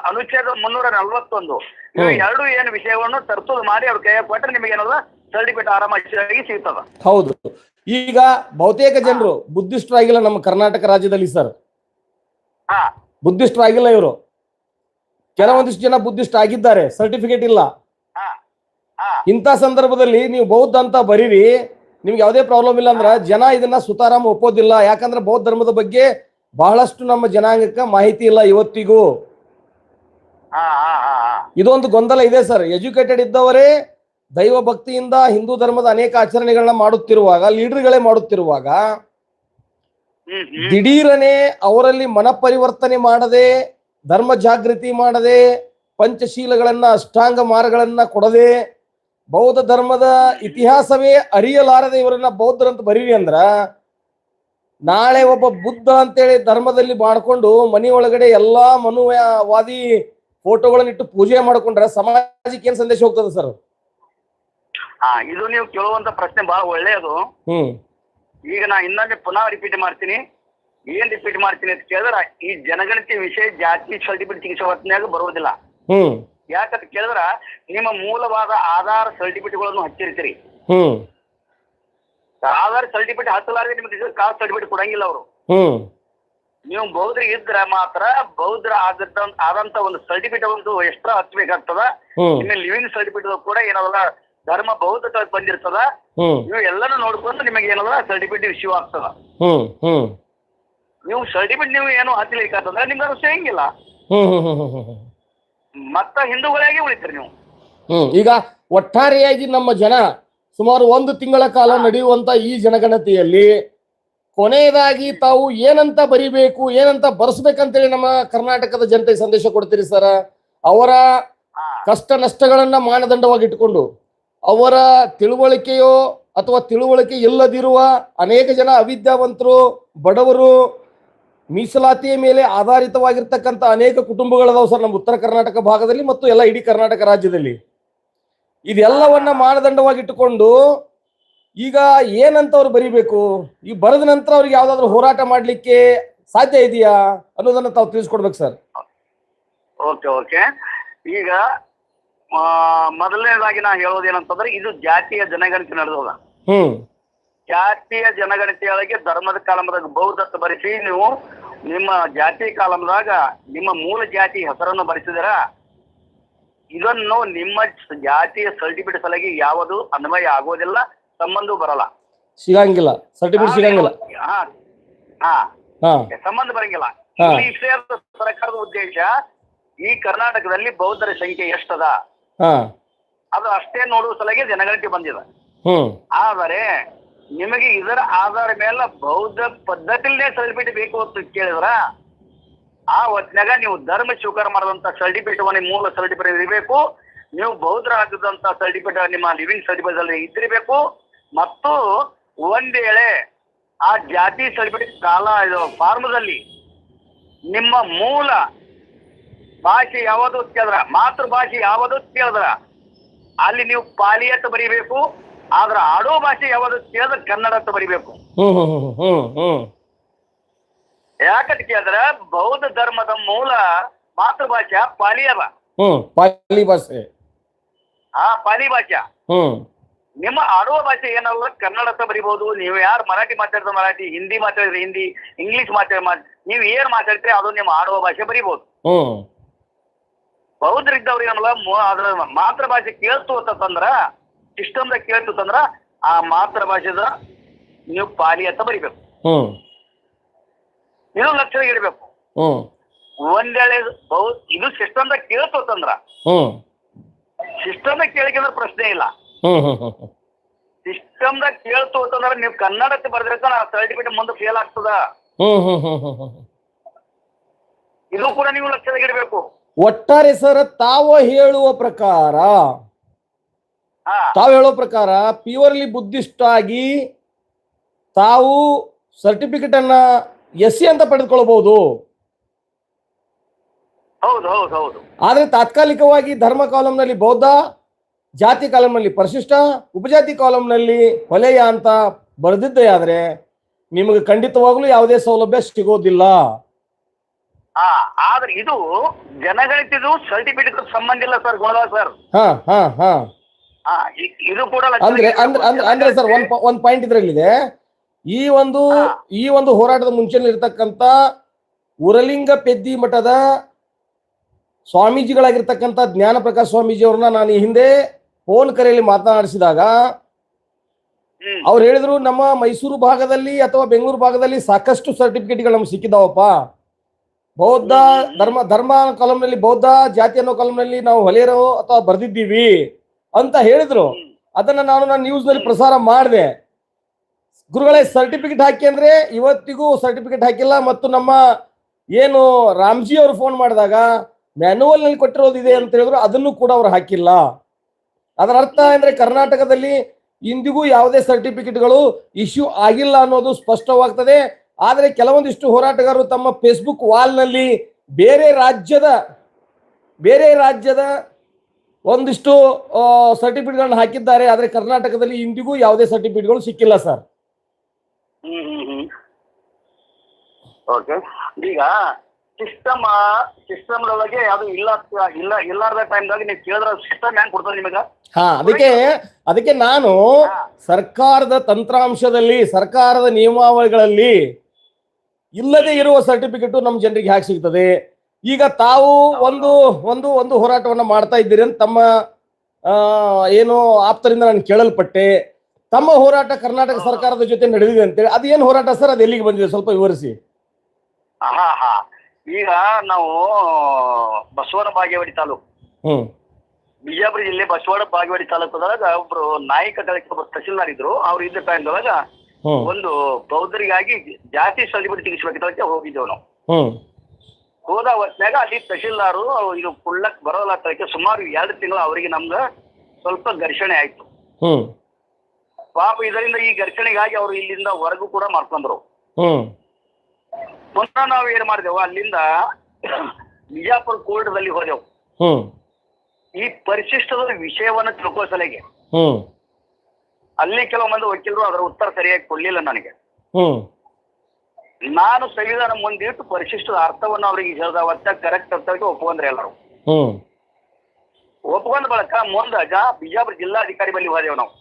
B: ಅನುಚ್ಛೇದ ಮುನ್ನೂರ ನಲ್ವತ್ತೊಂದು. ಇವು ಎರಡು ಏನು ವಿಷಯವನ್ನು ತರ್ತುದು ಮಾಡಿ ಅವ್ರ ಕೈಯಾಗ ಕೊಟ್ಟರೆ ನಿಮಗೇನಲ್ಲ ಸರ್ಟಿಫಿಕೇಟ್ ಆರಾಮಾಗಿ ಸಿಗ್ತದ.
A: ಹೌದು. ಈಗ ಬಹುತೇಕ ಜನರು ಬುದ್ಧಿಸ್ಟರಾಗಿಲ್ಲ ನಮ್ಮ ಕರ್ನಾಟಕ ರಾಜ್ಯದಲ್ಲಿ ಸರ್.
B: ಬುದ್ಧಿಸ್ಟ್
A: ಆಗಿಲ್ಲ ಇವರು. ಕೆಲವೊಂದಿಷ್ಟು ಜನ ಬುದ್ಧಿಸ್ಟ್ ಆಗಿದ್ದಾರೆ ಸರ್ಟಿಫಿಕೇಟ್ ಇಲ್ಲ.
B: ಇಂತ
A: ಇಂಥ ಸಂದರ್ಭದಲ್ಲಿ ನೀವು ಬೌದ್ಧ ಅಂತ ಬರೀರಿ. ನಿಮ್ಗೆ ಯಾವುದೇ ಪ್ರಾಬ್ಲಮ್ ಇಲ್ಲ ಅಂದ್ರೆ ಜನ ಇದನ್ನ ಸುತಾರಾಮ್ ಒಪ್ಪೋದಿಲ್ಲ. ಯಾಕಂದ್ರೆ ಬೌದ್ಧ ಧರ್ಮದ ಬಗ್ಗೆ ಬಹಳಷ್ಟು ನಮ್ಮ ಜನಾಂಗಕ್ಕೆ ಮಾಹಿತಿ ಇಲ್ಲ ಇವತ್ತಿಗೂ. ಇದೊಂದು ಗೊಂದಲ ಇದೆ ಸರ್. ಎಜುಕೇಟೆಡ್ ಇದ್ದವರೇ ದೈವ ಭಕ್ತಿಯಿಂದ ಹಿಂದೂ ಧರ್ಮದ ಅನೇಕ ಆಚರಣೆಗಳನ್ನ ಮಾಡುತ್ತಿರುವಾಗ ಲೀಡರ್ಗಳೇ ಮಾಡುತ್ತಿರುವಾಗ ದಿಢೀರನೆ ಅವರಲ್ಲಿ ಮನಪರಿವರ್ತನೆ ಮಾಡದೆ ಧರ್ಮ ಜಾಗೃತಿ ಮಾಡದೆ ಪಂಚಶೀಲಗಳನ್ನ ಅಷ್ಟಾಂಗ ಮಾರ್ಗಗಳನ್ನ ಕೊಡದೆ ಬೌದ್ಧ ಧರ್ಮದ ಇತಿಹಾಸವೇ ಅರಿಯಲಾರದೆ ಇವರನ್ನ ಬೌದ್ಧರಂತ ಬರೀರಿ ಅಂದ್ರ ನಾಳೆ ಒಬ್ಬ ಬುದ್ಧ ಅಂತೇಳಿ ಧರ್ಮದಲ್ಲಿ ಮಾಡ್ಕೊಂಡು ಮನಿ ಒಳಗಡೆ ಎಲ್ಲಾ ಮನುವಾದಿ ಫೋಟೋಗಳನ್ನಿಟ್ಟು ಪೂಜೆ ಮಾಡ್ಕೊಂಡ್ರೆ ಸಮಾಜಕ್ಕೆ ಏನ್ ಸಂದೇಶ ಹೋಗ್ತದೆ ಸರ್?
B: ಹಾ ಇದು ನೀವು ಕೇಳುವಂತ ಪ್ರಶ್ನೆ ಬಹಳ ಒಳ್ಳೆಯದು.
A: ಹ್ಮ್.
B: ಈಗ ನಾ ಇನ್ನೊಮ್ಮೆ ಪುನಃ ರಿಪೀಟ್ ಮಾಡ್ತೀನಿ. ಏನ್ ರಿಪೀಟ್ ಮಾಡ್ತೀನಿ ಅಂತ ಕೇಳಿದ್ರ ಈ ಜನಗಣತಿ ವಿಷಯ ಜಾತಿ ಸರ್ಟಿಫಿಕೇಟ್ ಚಿಕಿತ್ಸೆ ಹೊತ್ತಿನಾಗ ಬರುವುದಿಲ್ಲ.
A: ಹ್ಮ್.
B: ಯಾಕಂತ ಕೇಳಿದ್ರ ನಿಮ್ಮ ಮೂಲವಾದ ಆಧಾರ್ ಸರ್ಟಿಫಿಕೇಟ್ಗಳನ್ನು ಹಚ್ಚಿರ್ತೀರಿ.
A: ಹ್ಮ್.
B: ಆಧಾರ್ ಸರ್ಟಿಫಿಕೇಟ್ ಹತ್ತಲಾರ್ದೆ ನಿಮ್ಗೆ ಕಾಸ್ಟ್ ಸರ್ಟಿಫಿಕೇಟ್ ಕೊಡಂಗಿಲ್ಲ ಅವರು.
A: ಹ್ಮ್.
B: ನೀವು ಬೌದ್ಧ ಇದ್ರ ಮಾತ್ರ ಬೌದ್ಧರ ಆದಂತ ಆದಂತ ಒಂದು ಸರ್ಟಿಫಿಕೇಟ್ ಒಂದು ಎಕ್ಸ್ಟ್ರಾ ಹಚ್ಬೇಕಾಗ್ತದ
A: ಹ್ಮ್.
B: ನಿಮ್ಮ ಲಿವಿಂಗ್ ಸರ್ಟಿಫಿಕೇಟ್ ಕೂಡ ಏನದ ಧರ್ಮ ಬೌದ್ಧ ಟೈಪ್ ಬಂದಿರ್ತದ ನೀವು ಎಲ್ಲಾನು ನೋಡ್ಕೊಂಡು ನಿಮಗೆ ಏನದ ಸರ್ಟಿಫಿಕೇಟ್ ಇಶ್ಯೂ ಆಗ್ತದ. ನೀವು ಸರ್ಟಿಫಿಕೇಟ್ ನೀವು ಏನು ಹಚ್ಚಲಿಕ್ಕೆ ನಿಮ್ಗೆ ಅದು ಸಿಗಂಗಿಲ್ಲ
A: ಹ್ಮ್
B: ಮತ್ತ ಹಿಂದೂಗಳಾಗಿ ಉಳಿತೀರಿ ನೀವು.
A: ಈಗ ಒಟ್ಟಾರೆಯಾಗಿ ನಮ್ಮ ಜನ ಸುಮಾರು ಒಂದು ತಿಂಗಳ ಕಾಲ ನಡೆಯುವಂತ ಈ ಜನಗಣತಿಯಲ್ಲಿ ಕೊನೆಯದಾಗಿ ತಾವು ಏನಂತ ಬರಿಬೇಕು ಏನಂತ ಬರ್ಸ್ಬೇಕಂತೇಳಿ ನಮ್ಮ ಕರ್ನಾಟಕದ ಜನತೆಗೆ ಸಂದೇಶ ಕೊಡ್ತೀರಿ ಸರ? ಅವರ ಕಷ್ಟ ನಷ್ಟಗಳನ್ನ ಮಾನದಂಡವಾಗಿ ಇಟ್ಟುಕೊಂಡು. ಅವರ ತಿಳುವಳಿಕೆಯೋ ಅಥವಾ ತಿಳುವಳಿಕೆ ಇಲ್ಲದಿರುವ ಅನೇಕ ಜನ ಅವಿದ್ಯಾವಂತರು, ಬಡವರು, ಮೀಸಲಾತಿಯ ಮೇಲೆ ಆಧಾರಿತವಾಗಿರ್ತಕ್ಕಂಥ ಅನೇಕ ಕುಟುಂಬಗಳದಾವ ಸರ್ ನಮ್ಮ ಉತ್ತರ ಕರ್ನಾಟಕ ಭಾಗದಲ್ಲಿ ಮತ್ತು ಎಲ್ಲ ಇಡೀ ಕರ್ನಾಟಕ ರಾಜ್ಯದಲ್ಲಿ. ಇದೆಲ್ಲವನ್ನ ಮಾನದಂಡವಾಗಿಟ್ಟುಕೊಂಡು ಈಗ ಏನಂತ ಅವ್ರು ಬರಿಬೇಕು? ಈ ಬರೆದ ನಂತರ ಅವ್ರಿಗೆ ಯಾವ್ದಾದ್ರು ಹೋರಾಟ ಮಾಡ್ಲಿಕ್ಕೆ ಸಾಧ್ಯ ಇದೆಯಾ ಅನ್ನೋದನ್ನ ತಾವು ತಿಳಿಸ್ಕೊಡ್ಬೇಕು ಸರ್.
B: Okay okay. ಈಗ ಮೊದಲನೇದಾಗಿ ನಾ ಹೇಳೋದೇನಂತಂದ್ರೆ ಇದು ಜಾತಿಯ ಜನಗಣತಿ ನಡೆದದ.
A: ಹ್ಮ್.
B: ಜಾತಿಯ ಜನಗಣತಿಯೊಳಗೆ ಧರ್ಮದ ಕಾಲಮದಾಗ ಬೌದ್ಧತ್ ಬರೆಸಿ ನೀವು ನಿಮ್ಮ ಜಾತಿ ಕಾಲಮದಾಗ ನಿಮ್ಮ ಮೂಲ ಜಾತಿ ಹೆಸರನ್ನು ಬರೆಸಿದಿರ? ಇದನ್ನು ನಿಮ್ಮ ಜಾತಿಯ ಸರ್ಟಿಫಿಕೇಟ್ ಸಲಗಿ ಯಾವುದು ಅನ್ವಯ ಆಗೋದಿಲ್ಲ ಸಂಬಂಧ ಬರಲ್ಲ.
A: ಸಿಗಂಗಿಲ್ಲ. ಸರ್ಟಿಫಿಕೇಟ್ ಸಿಗಂಗಿಲ್ಲ.
B: ಹಾ ಹಾ. ಸಂಬಂಧ ಬರಂಗಿಲ್ಲ. ಸರ್ಕಾರದ ಉದ್ದೇಶ ಈ ಕರ್ನಾಟಕದಲ್ಲಿ ಬೌದ್ಧರ ಸಂಖ್ಯೆ ಎಷ್ಟದ? ಅದು ಅಷ್ಟೇ ನೋಡುವ ಸಲಗೆ ಜನಗಣತಿ ಬಂದಿದೆ. ಆದರೆ ನಿಮಗೆ ಇದರ ಆಧಾರ ಮೇಲೆ ಬೌದ್ಧ ಪದ್ಧತಿಲೇ ಸರ್ಟಿಫಿಕೇಟ್ ಬೇಕು ಅಂತ ಕೇಳಿದ್ರ ಆ ಹೊತ್ತಿನಾಗ ನೀವು ಧರ್ಮ ಸ್ವೀಕಾರ ಮಾಡಿದಂತ ಸರ್ಟಿಫಿಕೇಟ್ ನಿಮ್ಮ ಮೂಲ ಸರ್ಟಿಫಿಕೇಟ್ ಇರಬೇಕು. ನೀವು ಬೌದ್ಧರ ಹಾಕಿದಂತ ಸರ್ಟಿಫಿಕೇಟ್ ನಿಮ್ಮ ಲಿವಿಂಗ್ ಸರ್ಟಿಫಿಕೇಟ್ ಅಲ್ಲಿ ಇದ್ದಿರಬೇಕು. ಮತ್ತು ಒಂದ್ ವೇಳೆ ಆ ಜಾತಿ ಸರ್ಟಿಫಿಕೇಟ್ ಕಾಲ ಇದು ಫಾರ್ಮದಲ್ಲಿ ನಿಮ್ಮ ಮೂಲ ಭಾಷೆ ಯಾವುದು ಕೇಳಿದ್ರ? ಮಾತೃಭಾಷೆ ಯಾವುದು ಕೇಳಿದ್ರ? ಅಲ್ಲಿ ನೀವು ಪಾಲಿ ಅಂತ ಬರಿಬೇಕು ಆದ್ರ ಆಡೋ ಭಾಷೆ ಯಾವುದು ಕೇಳಿದ್ರೆ ಕನ್ನಡ ಅಂತ ಬರೀಬೇಕು. ಯಾಕಂತ ಕೇಳಿದ್ರ ಬೌದ್ಧ ಧರ್ಮದ ಮೂಲ ಮಾತೃಭಾಷೆ ಪಾಲಿ ಅದ.
A: ಪಾಲಿ ಭಾಷೆ.
B: ಆ ಪಾಲಿ ಭಾಷೆ. ನಿಮ್ಮ ಆಡುವ ಭಾಷೆ ಏನಲ್ಲ ಕನ್ನಡ ಅಂತ ಬರಿಬಹುದು ನೀವು ಯಾರು ಮರಾಠಿ ಮಾತಾಡಿದ್ರೆ ಮರಾಠಿ ಹಿಂದಿ ಮಾತಾಡಿದ್ರೆ ಹಿಂದಿ ಇಂಗ್ಲಿಷ್ ಮಾತಾಡಿದ್ರೆ ನೀವು ಏನ್ ಮಾತಾಡ್ತೀರಿ ಅದು ನಿಮ್ಮ ಆಡುವ ಭಾಷೆ ಬರಿಬಹುದು
A: ಹ್ಮ್
B: ಬೌದ್ಧರಿದ್ದವ್ರು ಏನಲ್ಲ ಅದ್ರ ಮಾತೃಭಾಷೆ ಕೇಳ್ತು ಅಂತಂದ್ರ ಸಿಸ್ಟಮ್ದಾಗ ಕೇಳ್ತು ಅಂತಂದ್ರ ಆ ಮಾತೃಭಾಷೆದ ನೀವು ಪಾಲಿ ಅಂತ ಬರಿಬೇಕು. ಇದು ಲಕ್ಷಣ ಇಡಬೇಕು ಒಂದೇಳೆ ಬೌ ಇದು ಸಿಸ್ಟಮ್ದಾಗ ಕೇಳ್ತು ಅಂತಂದ್ರ
A: ಸಿಸ್ಟಮ್
B: ಸಿಸ್ಟಮ್ದಾಗ ಕೇಳಿದ್ರೆ ಪ್ರಶ್ನೆ ಇಲ್ಲ. ಸಿಸ್ಟಮ್ದಾಗ ಕೇಳ್ತು ಅಂತಂದ್ರ ನೀವು ಕನ್ನಡಕ್ಕೆ ಬರ್ದಿರ್ತಾನ ಆ ಸರ್ಟಿಫಿಕೇಟ್ ಮುಂದೆ ಫೇಲ್ ಆಗ್ತದ. ಇದು ಕೂಡ ನೀವು ಲಕ್ಷದಾಗ ಇಡಬೇಕು
A: ಒಟ್ಟಾರೆ ಸರ್ ತಾವು ಹೇಳುವ ಪ್ರಕಾರ ತಾವು ಹೇಳೋ ಪ್ರಕಾರ ಪ್ಯೂರ್ಲಿ ಬುದ್ಧಿಸ್ಟ್ ಆಗಿ ತಾವು ಸರ್ಟಿಫಿಕೇಟ್ ಅನ್ನ ಎಸ್ ಸಿ ಅಂತ ಪಡೆದುಕೊಳ್ಳಬಹುದು.
B: ಹೌದು ಹೌದು ಹೌದು.
A: ಆದ್ರೆ ತಾತ್ಕಾಲಿಕವಾಗಿ ಧರ್ಮ ಕಾಲಂನಲ್ಲಿ ಬೌದ್ಧ ಜಾತಿ ಕಾಲಂನಲ್ಲಿ ಪರಿಶಿಷ್ಟ ಉಪಜಾತಿ ಕಾಲಂನಲ್ಲಿ ಹೊಲೆಯ ಅಂತ ಬರೆದಿದ್ದೇ ಆದ್ರೆ ನಿಮಗೆ ಖಂಡಿತವಾಗ್ಲೂ ಯಾವುದೇ ಸೌಲಭ್ಯ ಸಿಗೋದಿಲ್ಲ.
B: ಹಾ ಆದ್ರೆ ಇದು ಜನಗಣತಿದು ಸರ್ಟಿಫಿಕೇಟ್ ಸಂಬಂಧ ಇಲ್ಲ ಸರ್ ಗೋಳ ಸರ್
A: ಹಾ ಹಾ ಹಾ.
B: ಹಾ ಇ- ಇದು ಕೂಡ
A: ಅಂದ್ರೆ ಅಂದ್ರೆ ಅಂದ್ರೆ ಅಂದ್ರೆ ಸರ್ ಒಂದ್ ಪ- ಒಂದ್ ಪಾಯಿಂಟ್ ಇದ್ರಲ್ಲಿದೆ. ಈ ಒಂದು
B: ಹಾ.
A: ಈ ಒಂದು ಹೋರಾಟದ ಮುಂಚೆನಲ್ಲಿ ಇರ್ತಕ್ಕಂತ ಉರಲಿಂಗ ಪೆದ್ದಿ ಮಠದ ಸ್ವಾಮೀಜಿಗಳಾಗಿರ್ತಕ್ಕಂಥ ಜ್ಞಾನ ಪ್ರಕಾಶ್ ಸ್ವಾಮೀಜಿ ಅವ್ರನ್ನ ನಾನು ಈ ಹಿಂದೆ ಫೋನ್ ಕರೆಯಲ್ಲಿ ಮಾತನಾಡಿಸಿದಾಗ
B: ಹ್ಮ್.
A: ಅವ್ರು ಹೇಳಿದ್ರು ನಮ್ಮ ಮೈಸೂರು ಭಾಗದಲ್ಲಿ ಅಥವಾ ಬೆಂಗಳೂರು ಭಾಗದಲ್ಲಿ ಸಾಕಷ್ಟು ಸರ್ಟಿಫಿಕೇಟ್ಗಳು ನಮ್ಗೆ ಸಿಕ್ಕಿದಾವಪ್ಪ. ಬೌದ್ಧ ಧರ್ಮ ಧರ್ಮ ಕಾಲಂನಲ್ಲಿ ಬೌದ್ಧ ಜಾತಿ ಅನ್ನೋ ಕಾಲಂನಲ್ಲಿ ನಾವು ಹೊಲೆಯರೋ ಅಥವಾ ಬರೆದಿದ್ದೀವಿ ಅಂತ ಹೇಳಿದ್ರು. ಅದನ್ನ ನಾನು ನನ್ನ ನ್ಯೂಸ್ನಲ್ಲಿ ಪ್ರಸಾರ ಮಾಡಿದೆ. ಗುರುಗಳೇ ಸರ್ಟಿಫಿಕೇಟ್ ಹಾಕಿ ಅಂದ್ರೆ ಇವತ್ತಿಗೂ ಸರ್ಟಿಫಿಕೇಟ್ ಹಾಕಿಲ್ಲ ಮತ್ತು ನಮ್ಮ ಏನು ರಾಮ್ಜಿ ಅವರು ಫೋನ್ ಮಾಡಿದಾಗ ಮ್ಯಾನುವಲ್ನಲ್ಲಿ ಕೊಟ್ಟಿರೋದಿದೆ ಅಂತ ಹೇಳಿದ್ರು, ಅದನ್ನು ಕೂಡ ಅವ್ರು ಹಾಕಿಲ್ಲ. ಅದರ ಅರ್ಥ ಅಂದ್ರೆ ಕರ್ನಾಟಕದಲ್ಲಿ ಇಂದಿಗೂ ಯಾವುದೇ ಸರ್ಟಿಫಿಕೇಟ್ಗಳು ಇಶ್ಯೂ ಆಗಿಲ್ಲ ಅನ್ನೋದು ಸ್ಪಷ್ಟವಾಗ್ತದೆ. ಆದರೆ ಕೆಲವೊಂದಿಷ್ಟು ಹೋರಾಟಗಾರರು ತಮ್ಮ ಫೇಸ್ಬುಕ್ ವಾಲ್ನಲ್ಲಿ ಬೇರೆ ರಾಜ್ಯದ ಬೇರೆ ರಾಜ್ಯದ ಒಂದಿಷ್ಟು ಸರ್ಟಿಫಿಕೇಟ್ಗಳನ್ನು ಹಾಕಿದ್ದಾರೆ. ಆದರೆ ಕರ್ನಾಟಕದಲ್ಲಿ ಇಂದಿಗೂ ಯಾವುದೇ ಸರ್ಟಿಫಿಕೇಟ್ಗಳು ಸಿಕ್ಕಿಲ್ಲ ಸರ್.
B: ಓಕೆ ಈಗ ಸಿಸ್ಟಮ್ ಸಿಸ್ಟಮ್ ಒಳಗೆ ಅದು ಇಲ್ಲ ಇಲ್ಲ ಇಲ್ಲಾರ್ದ ಟೈಮ್ದಾಗ ನೀವು ಕೇಳಿದ್ರೆ ಸಿಸ್ಟಮ್ ಹೆಂಗ್ ಕೊಡ್ತಾರೆ ನಿಮಗೆ?
A: ಹಾ ಅದಕ್ಕೆ ಅದಕ್ಕೆ ನಾನು ಸರ್ಕಾರದ ತಂತ್ರಾಂಶದಲ್ಲಿ ಸರ್ಕಾರದ ನಿಯಮಾವಳಿಗಳಲ್ಲಿ ಇಲ್ಲದೆ ಇರುವ ಸರ್ಟಿಫಿಕೇಟ್ ನಮ್ಮ ಜನರಿಗೆ ಹ್ಯಾಕ್ ಸಿಗ್ತದೆ. ಈಗ ತಾವು ಒಂದು ಒಂದು ಒಂದು ಹೋರಾಟವನ್ನ ಮಾಡ್ತಾ ಇದ್ದೀರಿ ಅಂತ ತಮ್ಮ ಏನು ಆಪ್ತರಿಂದ ನಾನು ಕೇಳಲ್ಪಟ್ಟೆ. ತಮ್ಮ ಹೋರಾಟ ಕರ್ನಾಟಕ ಸರ್ಕಾರದ ಜೊತೆ ನಡೆದಿದೆ ಅಂತೇಳಿ ಅದು ಏನು ಹೋರಾಟ ಸರ್? ಅದು ಎಲ್ಲಿಗೆ ಬಂದಿದೆ? ಸ್ವಲ್ಪ ವಿವರಿಸಿ.
B: ಹಾ ಹಾ. ಈಗ ನಾವು ಬಸವನ ಬಾಗೇವಾಡಿ ತಾಲೂಕು.
A: ಹ್ಮ್.
B: ಬಿಜಾಪುರ ಜಿಲ್ಲೆ ಬಸವಾಡ ಬಾಗೇವಾಡಿ ತಾಲೂಕದೊಳಗ ಒಬ್ರು ನಾಯಕ ದಳಕ್ಕೆ ತಹಸೀಲ್ದಾರ್ ಇದ್ರು. ಅವ್ರು ಇದ್ದ ಟೈಮ್ದೊಳಗ ಒಂದು ಬೌದ್ಧರಿಗಾಗಿ ಜಾತಿ ಸರ್ಟಿಫಿಕೇಟ್ ತೆಗಿಸ್ಬೇಕಿದ್ದಕ್ಕೆ ಹೋಗಿದ್ದೇವೆ ನಾವು. ಹೋದ ಹೊತ್ತಿನಾಗ ಅಲ್ಲಿ ತಹಶೀಲ್ದಾರು ಇದು ಕುಳ್ಳಕ್ ಬರೋಲ್ಲ ಸುಮಾರು ಎರಡು ತಿಂಗಳು ಅವರಿಗೆ ನಮ್ಗ ಸ್ವಲ್ಪ ಘರ್ಷಣೆ ಆಯ್ತು. ಪಾಪ ಇದರಿಂದ ಈ ಘರ್ಷಣೆಗಾಗಿ ಅವರು ಇಲ್ಲಿಂದ ಹೊರಗೂ ಕೂಡ ಮಾಡ್ಕೊಂಡ್ರು. ಪುನಃ ನಾವು ಏನ್ ಮಾಡಿದೆವು? ಅಲ್ಲಿಂದ ಬಿಜಾಪುರ ಕೋರ್ಟ್ದಲ್ಲಿ ಹೋದೆವು. ಈ ಪರಿಶಿಷ್ಟದ ವಿಷಯವನ್ನ ತಿಳ್ಕೋ
A: ಹ್ಮ್
B: ಅಲ್ಲಿ ಕೆಲವು ಮಂದಿ ವಕೀಲರು ಅದರ ಉತ್ತರ ಸರಿಯಾಗಿ ಕೊಡ್ಲಿಲ್ಲ ನನಗೆ. ನಾನು ಸಂವಿಧಾನ ಮುಂದಿಟ್ಟು ಪರಿಶಿಷ್ಟದ ಅರ್ಥವನ್ನು ಅವರಿಗೆ ಹೇಳಿದ ಅವತ್ತ ಕರೆಕ್ಟ್ ಅರ್ಥಕ್ಕೆ ಒಪ್ಕೊಂಡ್ರೆ ಎಲ್ಲರೂ. ಒಪ್ಕೊಂಡ ಬಳಿಕ ಮುಂದಾಗ ಬಿಜಾಪುರ ಜಿಲ್ಲಾಧಿಕಾರಿ ಬಳಿ ಹೋದೆವು ನಾವು.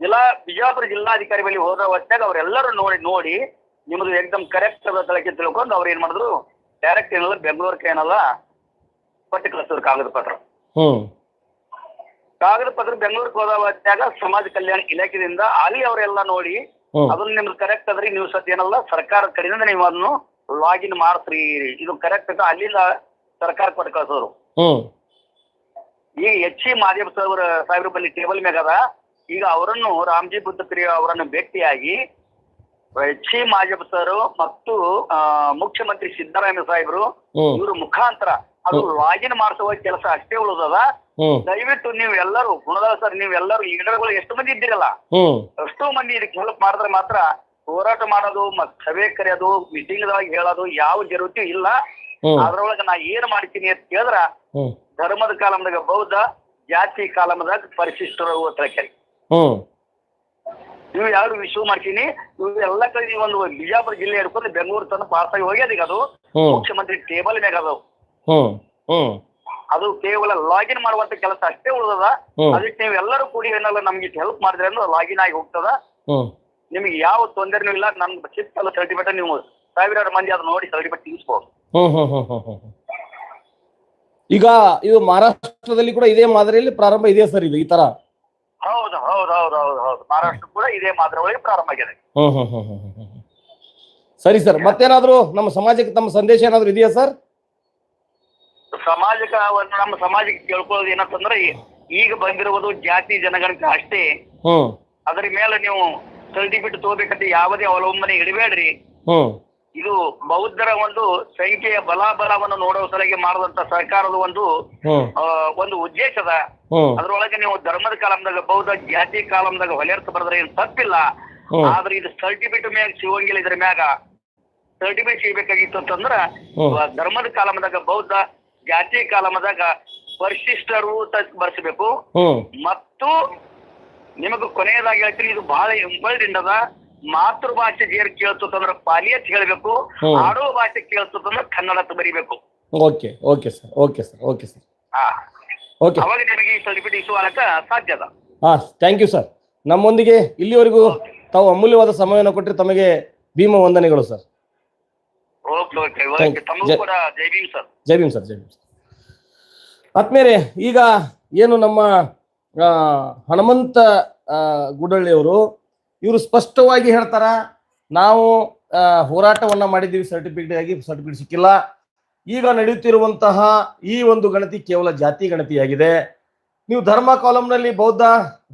B: ಜಿಲ್ಲಾ ಬಿಜಾಪುರ ಜಿಲ್ಲಾಧಿಕಾರಿ ಬಳಿ ಹೋದ ಹೊತ್ತಾಗ ಅವರೆಲ್ಲರೂ ನೋಡಿ ನೋಡಿ ನಿಮ್ದು ಎಕ್ದಮ್ ಕರೆಕ್ಟ್ ಅದ ತಳಕ್ಕೆ ತಿಳ್ಕೊಂಡು ಅವ್ರು ಏನ್ ಮಾಡಿದ್ರು ಡೈರೆಕ್ಟ್ ಏನಲ್ಲ ಬೆಂಗಳೂರಿಗೆ ಏನಲ್ಲ ಪಟ್ಟಿ ಕಳಿಸಿದ್ರು ಕಾಗದ ಪತ್ರ. ಕಾಗದ ಪತ್ರ ಬೆಂಗಳೂರು ಹೊತ್ತಾಗ ಸಮಾಜ ಕಲ್ಯಾಣ ಇಲಾಖೆಯಿಂದ ಅಲ್ಲಿ ಅವರೆಲ್ಲ ನೋಡಿ ಅದನ್ನ ನಿಮ್ದು ಕರೆಕ್ಟ್ ಅದ್ರಿ ನೀವು ಸದ್ಯ ಏನಲ್ಲ ಸರ್ಕಾರದ ಕಡೆಯಿಂದ ನೀವು ಅದನ್ನು ಲಾಗಿನ್ ಮಾಡ್ತ್ರಿ ಇದು ಕರೆಕ್ಟ್ ಅಂತ ಅಲ್ಲಿಂದ ಸರ್ಕಾರ ಕೊಟ್ಟು ಕಳ್ಸೋರು.
A: ಈ
B: ಈಗ ಎಚ್ ಸಿ ಮಾದೇವ್ ಸಾಹೇಬ್ರ ಸಾಹೇಬ್ರ ಬಲ್ಲಿ ಟೇಬಲ್ ಮ್ಯಾಗ ಅದ. ಈಗ ಅವರನ್ನು ರಾಮ್ಜಿ ಬುದ್ಧಕ್ರಿ ಅವರನ್ನು ಭೇಟಿಯಾಗಿ ಎಚ್ ಸಿ ಮಾದೇವ್ ಸರ್ ಮತ್ತು ಮುಖ್ಯಮಂತ್ರಿ ಸಿದ್ದರಾಮಯ್ಯ ಸಾಹೇಬರು ಇವ್ರ ಮುಖಾಂತರ ಅದು ಲಾಗಿನ್ ಮಾಡಿಸುವ ಕೆಲಸ ಅಷ್ಟೇ ಉಳಿದದ. ದಯವಿಟ್ಟು ನೀವೆಲ್ಲರೂ ಗುಣದಾಳ ಸರ್ ನೀವೆಲ್ಲರೂ ಲೀಡರ್ಗಳು ಎಷ್ಟು ಮಂದಿ ಇದ್ದೀರಲ್ಲ? ಅಷ್ಟು ಮಂದಿ ಇದಕ್ಕೆ ಹೆಲ್ಪ್ ಮಾಡಿದ್ರೆ ಮಾತ್ರ ಹೋರಾಟ ಮಾಡೋದು ಮತ್ ಸಭೆ ಕರೆಯೋದು ಮೀಟಿಂಗ್ ಹೇಳೋದು ಯಾವ ಜರುತಿ ಇಲ್ಲ. ಅದ್ರೊಳಗ ನಾ ಏನ್ ಮಾಡ್ತೀನಿ ಅಂತ ಕೇಳಿದ್ರ ಧರ್ಮದ ಕಾಲಮದಾಗ ಬೌದ್ಧ ಜಾತಿ ಕಾಲಮದಾಗ ಪರಿಶಿಷ್ಟರು
A: ತಿಳ್ಕರಿ
B: ಇವು ಯಾರು ವಿಶ್ವ ಮಾಡ್ತೀನಿ ಇವು ಎಲ್ಲ ಕಡೆ ಈ ಒಂದು ಬಿಜಾಪುರ ಜಿಲ್ಲೆ ಹಿಡ್ಕೊಂಡು ಬೆಂಗಳೂರು ತನಕ ಆಗಿ ಹೋಗ್ಯದ ಈಗ ಅದು ಮುಖ್ಯಮಂತ್ರಿ ಟೇಬಲ್ ಮ್ಯಾಗ ಅದು ಅದು ಕೇವಲ ಲಾಗಿನ್ ಮಾಡುವಂತ ಕೆಲಸ ಅಷ್ಟೇ ಉಳಿದದ. ಅದಕ್ಕೆ ನೀವು ಎಲ್ಲರೂ ಕೂಡಿ ಏನಲ್ಲ ನಮ್ಗೆ ಹೆಲ್ಪ್ ಮಾಡಿದ್ರೆ ಅಂದ್ರೆ ಲಾಗಿನ್ ಆಗಿ ಹೋಗ್ತದ. ನಿಮ್ಗೆ ಯಾವ ತೊಂದರೆನೂ ಇಲ್ಲ. ನಮ್ ಸಿಕ್ಕಲ್ಲ ಸರ್ಟಿಫಿಕೇಟ್ ನೀವು ಸಾವಿರಾರು ಮಂದಿ ಅದನ್ನ ನೋಡಿ ಸರ್ಟಿಫಿಕೇಟ್ ತಿಳಿಸ್ಬೋದು.
A: ಈಗ ಇದು ಮಹಾರಾಷ್ಟ್ರದಲ್ಲಿ ಕೂಡ ಇದೇ ಮಾದರಿಯಲ್ಲಿ ಪ್ರಾರಂಭ ಇದೆ ಸರ್ ಇದು ಈ ತರ?
B: ಹೌದು ಹೌದು ಹೌದು ಹೌದು ಹೌದು. ಮಹಾರಾಷ್ಟ್ರ ಕೂಡ ಇದೇ ಮಾದರಿ ಒಳಗೆ ಪ್ರಾರಂಭ ಆಗಿದೆ.
A: ಸರಿ ಸರ್ ಮತ್ತೇನಾದ್ರೂ ನಮ್ಮ ಸಮಾಜಕ್ಕೆ ತಮ್ಮ ಸಂದೇಶ ಏನಾದ್ರು ಇದೆಯಾ ಸರ್?
B: ಸಮಾಜಕ್ಕೆ ಒಂದು ನಮ್ಮ ಸಮಾಜಕ್ಕೆ ಕೇಳ್ಕೊಳ್ಳೋದು ಏನಂತಂದ್ರೆ ಈಗ ಬಂದಿರುವುದು ಜಾತಿ ಜನಗಣತಿ ಅಷ್ಟೇ. ಅದರ ಮೇಲೆ ನೀವು ಸರ್ಟಿಫಿಕೇಟ್ ತಗೋಬೇಕಂತ ಯಾವುದೇ ಅವಲಂಬನೆ ಇಡಬೇಡ್ರಿ. ಇದು ಬೌದ್ಧರ ಒಂದು ಸಂಖ್ಯೆಯ ಬಲಾಬಲವನ್ನು ನೋಡೋ ಸಲುವಾಗಿ ಮಾಡಿದಂತ ಸರ್ಕಾರದ ಒಂದು ಒಂದು ಉದ್ದೇಶದ
A: ಅದ.
B: ಅದ್ರೊಳಗೆ ನೀವು ಧರ್ಮದ ಕಾಲಂದಾಗ ಬೌದ್ಧ ಜಾತಿ ಕಾಲಂದಾಗ ಹೊಲೆರ್ತ ಬರೆದ್ರೆ ಏನು ತಪ್ಪಿಲ್ಲ. ಆದ್ರೆ ಇದು ಸರ್ಟಿಫಿಕೇಟ್ ಮ್ಯಾಗ ಸಿಗೋಂಗಿಲ್ಲ ಇದ್ರ ಮ್ಯಾಗ. ಸರ್ಟಿಫಿಕೇಟ್ ಸಿಗಬೇಕಾಗಿತ್ತು ಅಂತಂದ್ರ ಧರ್ಮದ ಕಾಲಮದಾಗ ಬೌದ್ಧ ಜಾತಿ ಕಾಲಮದಾಗ ಪರಿಶಿಷ್ಟರು
A: ಹ್ಮ್
B: ಮತ್ತು ನಿಮಗ ಕೊನೆಯದಾಗಿ ಹೇಳ್ತೀನಿ ಇದು ಬಹಳ ಇಂಪಾರ್ಟೆಂಟ್ ಅದ. ಮಾತೃಭಾಷೆ ಜೇರ್ ಕೇಳ್ತಂದ್ರೆ ಪಾಲಿ ಅಂತ ಹೇಳ್ಬೇಕು. ಆಡೋ ಭಾಷೆ ಕೇಳ್ತಂದ್ರೆ ಕನ್ನಡ ಅಂತ ಬರಿಬೇಕು.
A: Okay okay sir okay sir okay sir. Okay.
B: ಅವಾಗ ನಿಮಗೆ ಈ ಸರ್ಟಿಫಿಕೇಟ್ ಇಶ್ಯೂ ಆಗಕ್ಕೆ ಸಾಧ್ಯ ಅದ.
A: ಹಾಂ ಥ್ಯಾಂಕ್ ಯು ಸರ್ ನಮ್ಮೊಂದಿಗೆ ಇಲ್ಲಿವರೆಗೂ ತಾವು ಅಮೂಲ್ಯವಾದ ಸಮಯವನ್ನು ಕೊಟ್ಟರೆ ತಮಗೆ ಭೀಮ ವಂದನೆಗಳು sir
B: okay okay
A: Thank
B: okay
A: you.
B: ತಮಗೂ
A: ಜೈ-
B: ಕೂಡ ಜೈ ಭೀಮ್ ಸರ್.
A: ಜೈ ಭೀಮ್ ಸರ್ ಜೈ ಭೀಮ್ ಸರ್. ಆತ್ಮೇರೆ ಈಗ ಏನು ನಮ್ಮ ಹನುಮಂತ ಗುಡಳ್ಳಿಯವರು ಇವರು ಸ್ಪಷ್ಟವಾಗಿ ಹೇಳ್ತಾರ ನಾವು ಹೋರಾಟವನ್ನ ಮಾಡಿದ್ದೀವಿ ಸರ್ಟಿಫಿಕೇಟ್ ಆಗಿ ಸರ್ಟಿಫಿಕೇಟ್ ಸಿಕ್ಕಿಲ್ಲ. ಈಗ ನಡೆಯುತ್ತಿರುವಂತಹ ಈ ಒಂದು ಗಣತಿ ಕೇವಲ ಜಾತಿ ಗಣತಿಯಾಗಿದೆ. ನೀವು ಧರ್ಮ ಕಾಲಂನಲ್ಲಿ ಬೌದ್ಧ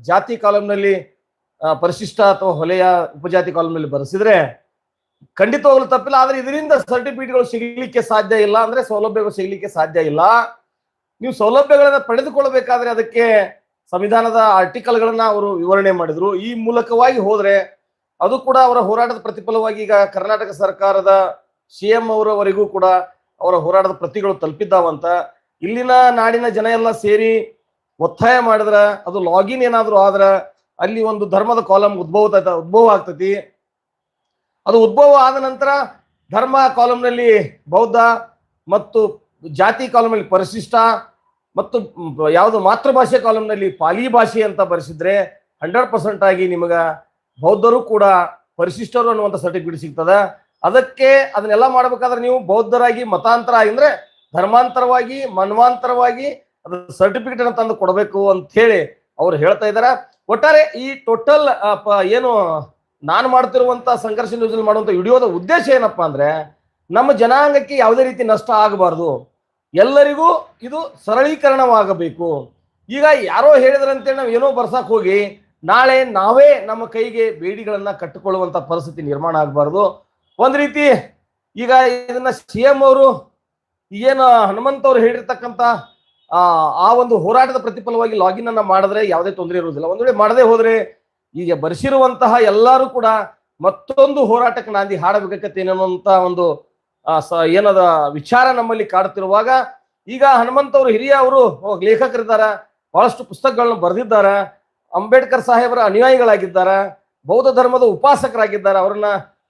A: ಜಾತಿ ಕಾಲಂನಲ್ಲಿ ಪರಿಶಿಷ್ಟ ಅಥವಾ ಹೊಲೆಯ ಉಪಜಾತಿ ಕಾಲಂನಲ್ಲಿ ಬರೆಸಿದ್ರೆ ಖಂಡಿತವಾಗ್ಲೂ ತಪ್ಪಿಲ್ಲ, ಆದ್ರೆ ಇದರಿಂದ ಸರ್ಟಿಫಿಕೇಟ್ಗಳು ಸಿಗಲಿಕ್ಕೆ ಸಾಧ್ಯ ಇಲ್ಲ ಅಂದ್ರೆ ಸೌಲಭ್ಯಗಳು ಸಿಗಲಿಕ್ಕೆ ಸಾಧ್ಯ ಇಲ್ಲ. ನೀವು ಸೌಲಭ್ಯಗಳನ್ನ ಪಡೆದುಕೊಳ್ಳಬೇಕಾದ್ರೆ ಅದಕ್ಕೆ ಸಂವಿಧಾನದ ಆರ್ಟಿಕಲ್ಗಳನ್ನ ಅವರು ವಿವರಣೆ ಮಾಡಿದ್ರು. ಈ ಮೂಲಕವಾಗಿ ಹೋದ್ರೆ ಅದು ಕೂಡ ಅವರ ಹೋರಾಟದ ಪ್ರತಿಫಲವಾಗಿ ಈಗ ಕರ್ನಾಟಕ ಸರ್ಕಾರದ ಸಿ ಎಂ ಅವರವರೆಗೂ ಕೂಡ ಅವರ ಹೋರಾಟದ ಪ್ರತಿಗಳು ತಲುಪಿದ್ದಾವಂತ. ಇಲ್ಲಿನ ನಾಡಿನ ಜನ ಎಲ್ಲ ಸೇರಿ ಒತ್ತಾಯ ಮಾಡಿದ್ರ ಅದು ಲಾಗಿನ್ ಏನಾದರೂ ಆದ್ರ ಅಲ್ಲಿ ಒಂದು ಧರ್ಮದ ಕಾಲಮ್ ಉದ್ಭವ ಉದ್ಭವ ಆಗ್ತತಿ. ಅದು ಉದ್ಭವ ಆದ ನಂತರ ಧರ್ಮ ಕಾಲಂನಲ್ಲಿ ಬೌದ್ಧ ಮತ್ತು ಜಾತಿ ಕಾಲಂನಲ್ಲಿ ಪರಿಶಿಷ್ಟ ಮತ್ತು ಯಾವುದು ಮಾತೃಭಾಷೆ ಕಾಲಂನಲ್ಲಿ ಪಾಲಿ ಭಾಷೆ ಅಂತ ಬರೆಸಿದ್ರೆ ಹಂಡ್ರೆಡ್ ಪರ್ಸೆಂಟ್ ಆಗಿ ನಿಮಗೆ ಬೌದ್ಧರು ಕೂಡ ಪರಿಶಿಷ್ಟರು ಅನ್ನುವಂಥ ಸರ್ಟಿಫಿಕೇಟ್ ಸಿಗ್ತದೆ. ಅದಕ್ಕೆ ಅದನ್ನೆಲ್ಲ ಮಾಡ್ಬೇಕಾದ್ರೆ ನೀವು ಬೌದ್ಧರಾಗಿ ಮತಾಂತರ ಆಗಿಂದ್ರೆ ಧರ್ಮಾಂತರವಾಗಿ, ಮನ್ವಾಂತರವಾಗಿ ಅದು ಸರ್ಟಿಫಿಕೇಟ್ ಅನ್ನು ತಂದು ಕೊಡಬೇಕು ಅಂತ ಹೇಳಿ ಅವ್ರು ಹೇಳ್ತಾ ಇದ್ದಾರೆ ಒಟ್ಟಾರೆ ಈ ಟೋಟಲ್ ಏನು ನಾನು ಮಾಡ್ತಿರುವಂತ ಸಂಘರ್ಷ ನ್ಯೂಸ್ ಮಾಡುವಂತ ವಿಡಿಯೋದ ಉದ್ದೇಶ ಏನಪ್ಪಾ ಅಂದ್ರೆ ನಮ್ಮ ಜನಾಂಗಕ್ಕೆ ಯಾವುದೇ ರೀತಿ ನಷ್ಟ ಆಗಬಾರ್ದು. ಎಲ್ಲರಿಗೂ ಇದು ಸರಳೀಕರಣವಾಗಬೇಕು. ಈಗ ಯಾರೋ ಹೇಳಿದ್ರಂತೆ ನಾವು ಏನೋ ಬರ್ಸಕ್ ಹೋಗಿ ನಾಳೆ ನಾವೇ ನಮ್ಮ ಕೈಗೆ ಬೇಡಿಗಳನ್ನ ಕಟ್ಟಿಕೊಳ್ಳುವಂತ ಪರಿಸ್ಥಿತಿ ನಿರ್ಮಾಣ ಆಗಬಾರ್ದು. ಒಂದ್ ರೀತಿ ಈಗ ಇದನ್ನ ಸಿ ಎಂ ಅವರು ಏನು ಹನುಮಂತ್ ಅವರು ಹೇಳಿರ್ತಕ್ಕಂಥ ಆ ಒಂದು ಹೋರಾಟದ ಪ್ರತಿಫಲವಾಗಿ ಲಾಗಿನ್ ಅನ್ನ ಮಾಡಿದ್ರೆ ಯಾವುದೇ ತೊಂದರೆ ಇರುವುದಿಲ್ಲ. ಒಂದ್ ವೇಳೆ ಮಾಡದೆ ಹೋದ್ರೆ ಈಗ ಬರೆಸಿರುವಂತಹ ಎಲ್ಲರೂ ಕೂಡ ಮತ್ತೊಂದು ಹೋರಾಟಕ್ಕೆ ನಾಂದಿ ಹಾಡಬೇಕಾಗತ್ತೇನೋ ಅನ್ನುವಂತ ಒಂದು ಏನದ ವಿಚಾರ ನಮ್ಮಲ್ಲಿ ಕಾಡುತ್ತಿರುವಾಗ ಈಗ ಹನುಮಂತ ಅವರು ಹಿರಿಯ ಅವರು ಲೇಖಕರಿದ್ದಾರೆ, ಬಹಳಷ್ಟು ಪುಸ್ತಕಗಳನ್ನು ಬರೆದಿದ್ದಾರೆ, ಅಂಬೇಡ್ಕರ್ ಸಾಹೇಬರ ಅನುಯಾಯಿಗಳಾಗಿದ್ದಾರೆ, ಬೌದ್ಧ ಧರ್ಮದ ಉಪಾಸಕರಾಗಿದ್ದಾರೆ, ಅವರನ್ನ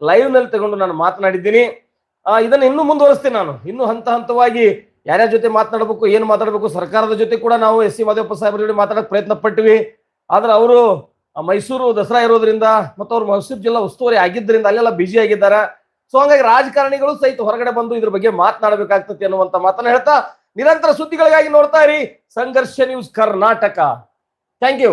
A: ಲೈವ್ನಲ್ಲಿ ತಗೊಂಡು ನಾನು ಮಾತನಾಡಿದ್ದೀನಿ. ಇದನ್ನು ಇನ್ನೂ ಮುಂದುವರಿಸ್ತೀನಿ ನಾನು. ಇನ್ನೂ ಹಂತ ಹಂತವಾಗಿ ಯಾರ್ಯಾರ ಜೊತೆ ಮಾತನಾಡಬೇಕು, ಏನು ಮಾತಾಡಬೇಕು, ಸರ್ಕಾರದ ಜೊತೆ ಕೂಡ ನಾವು ಎಸ್ ಸಿ ಮಾದೇವಪ್ಪ ಸಾಹೇಬರ ಜೊತೆ ಮಾತಾಡೋಕೆ ಪ್ರಯತ್ನ ಪಟ್ಟಿವಿ ಆದ್ರೆ ಅವರು ಮೈಸೂರು ದಸರಾ ಇರೋದ್ರಿಂದ ಮತ್ತು ಅವ್ರು ಮೈಸೂರು ಜಿಲ್ಲಾ ಉಸ್ತುವಾರಿ ಆಗಿದ್ದರಿಂದ ಅಲ್ಲೆಲ್ಲ ಬಿಜಿ ಆಗಿದ್ದಾರೆ. ಸೊ ಹಂಗಾಗಿ ರಾಜಕಾರಣಿಗಳು ಸಹಿತ ಹೊರಗಡೆ ಬಂದು ಇದ್ರ ಬಗ್ಗೆ ಮಾತನಾಡಬೇಕಾಗ್ತದೆ ಅನ್ನುವಂತ ಮಾತನ್ನ ಹೇಳ್ತಾ ನಿರಂತರ ಸುದ್ದಿಗಳಿಗಾಗಿ ನೋಡ್ತಾ ಇರಿ. ಸಂಘರ್ಷ ನ್ಯೂಸ್ ಕರ್ನಾಟಕ. Thank you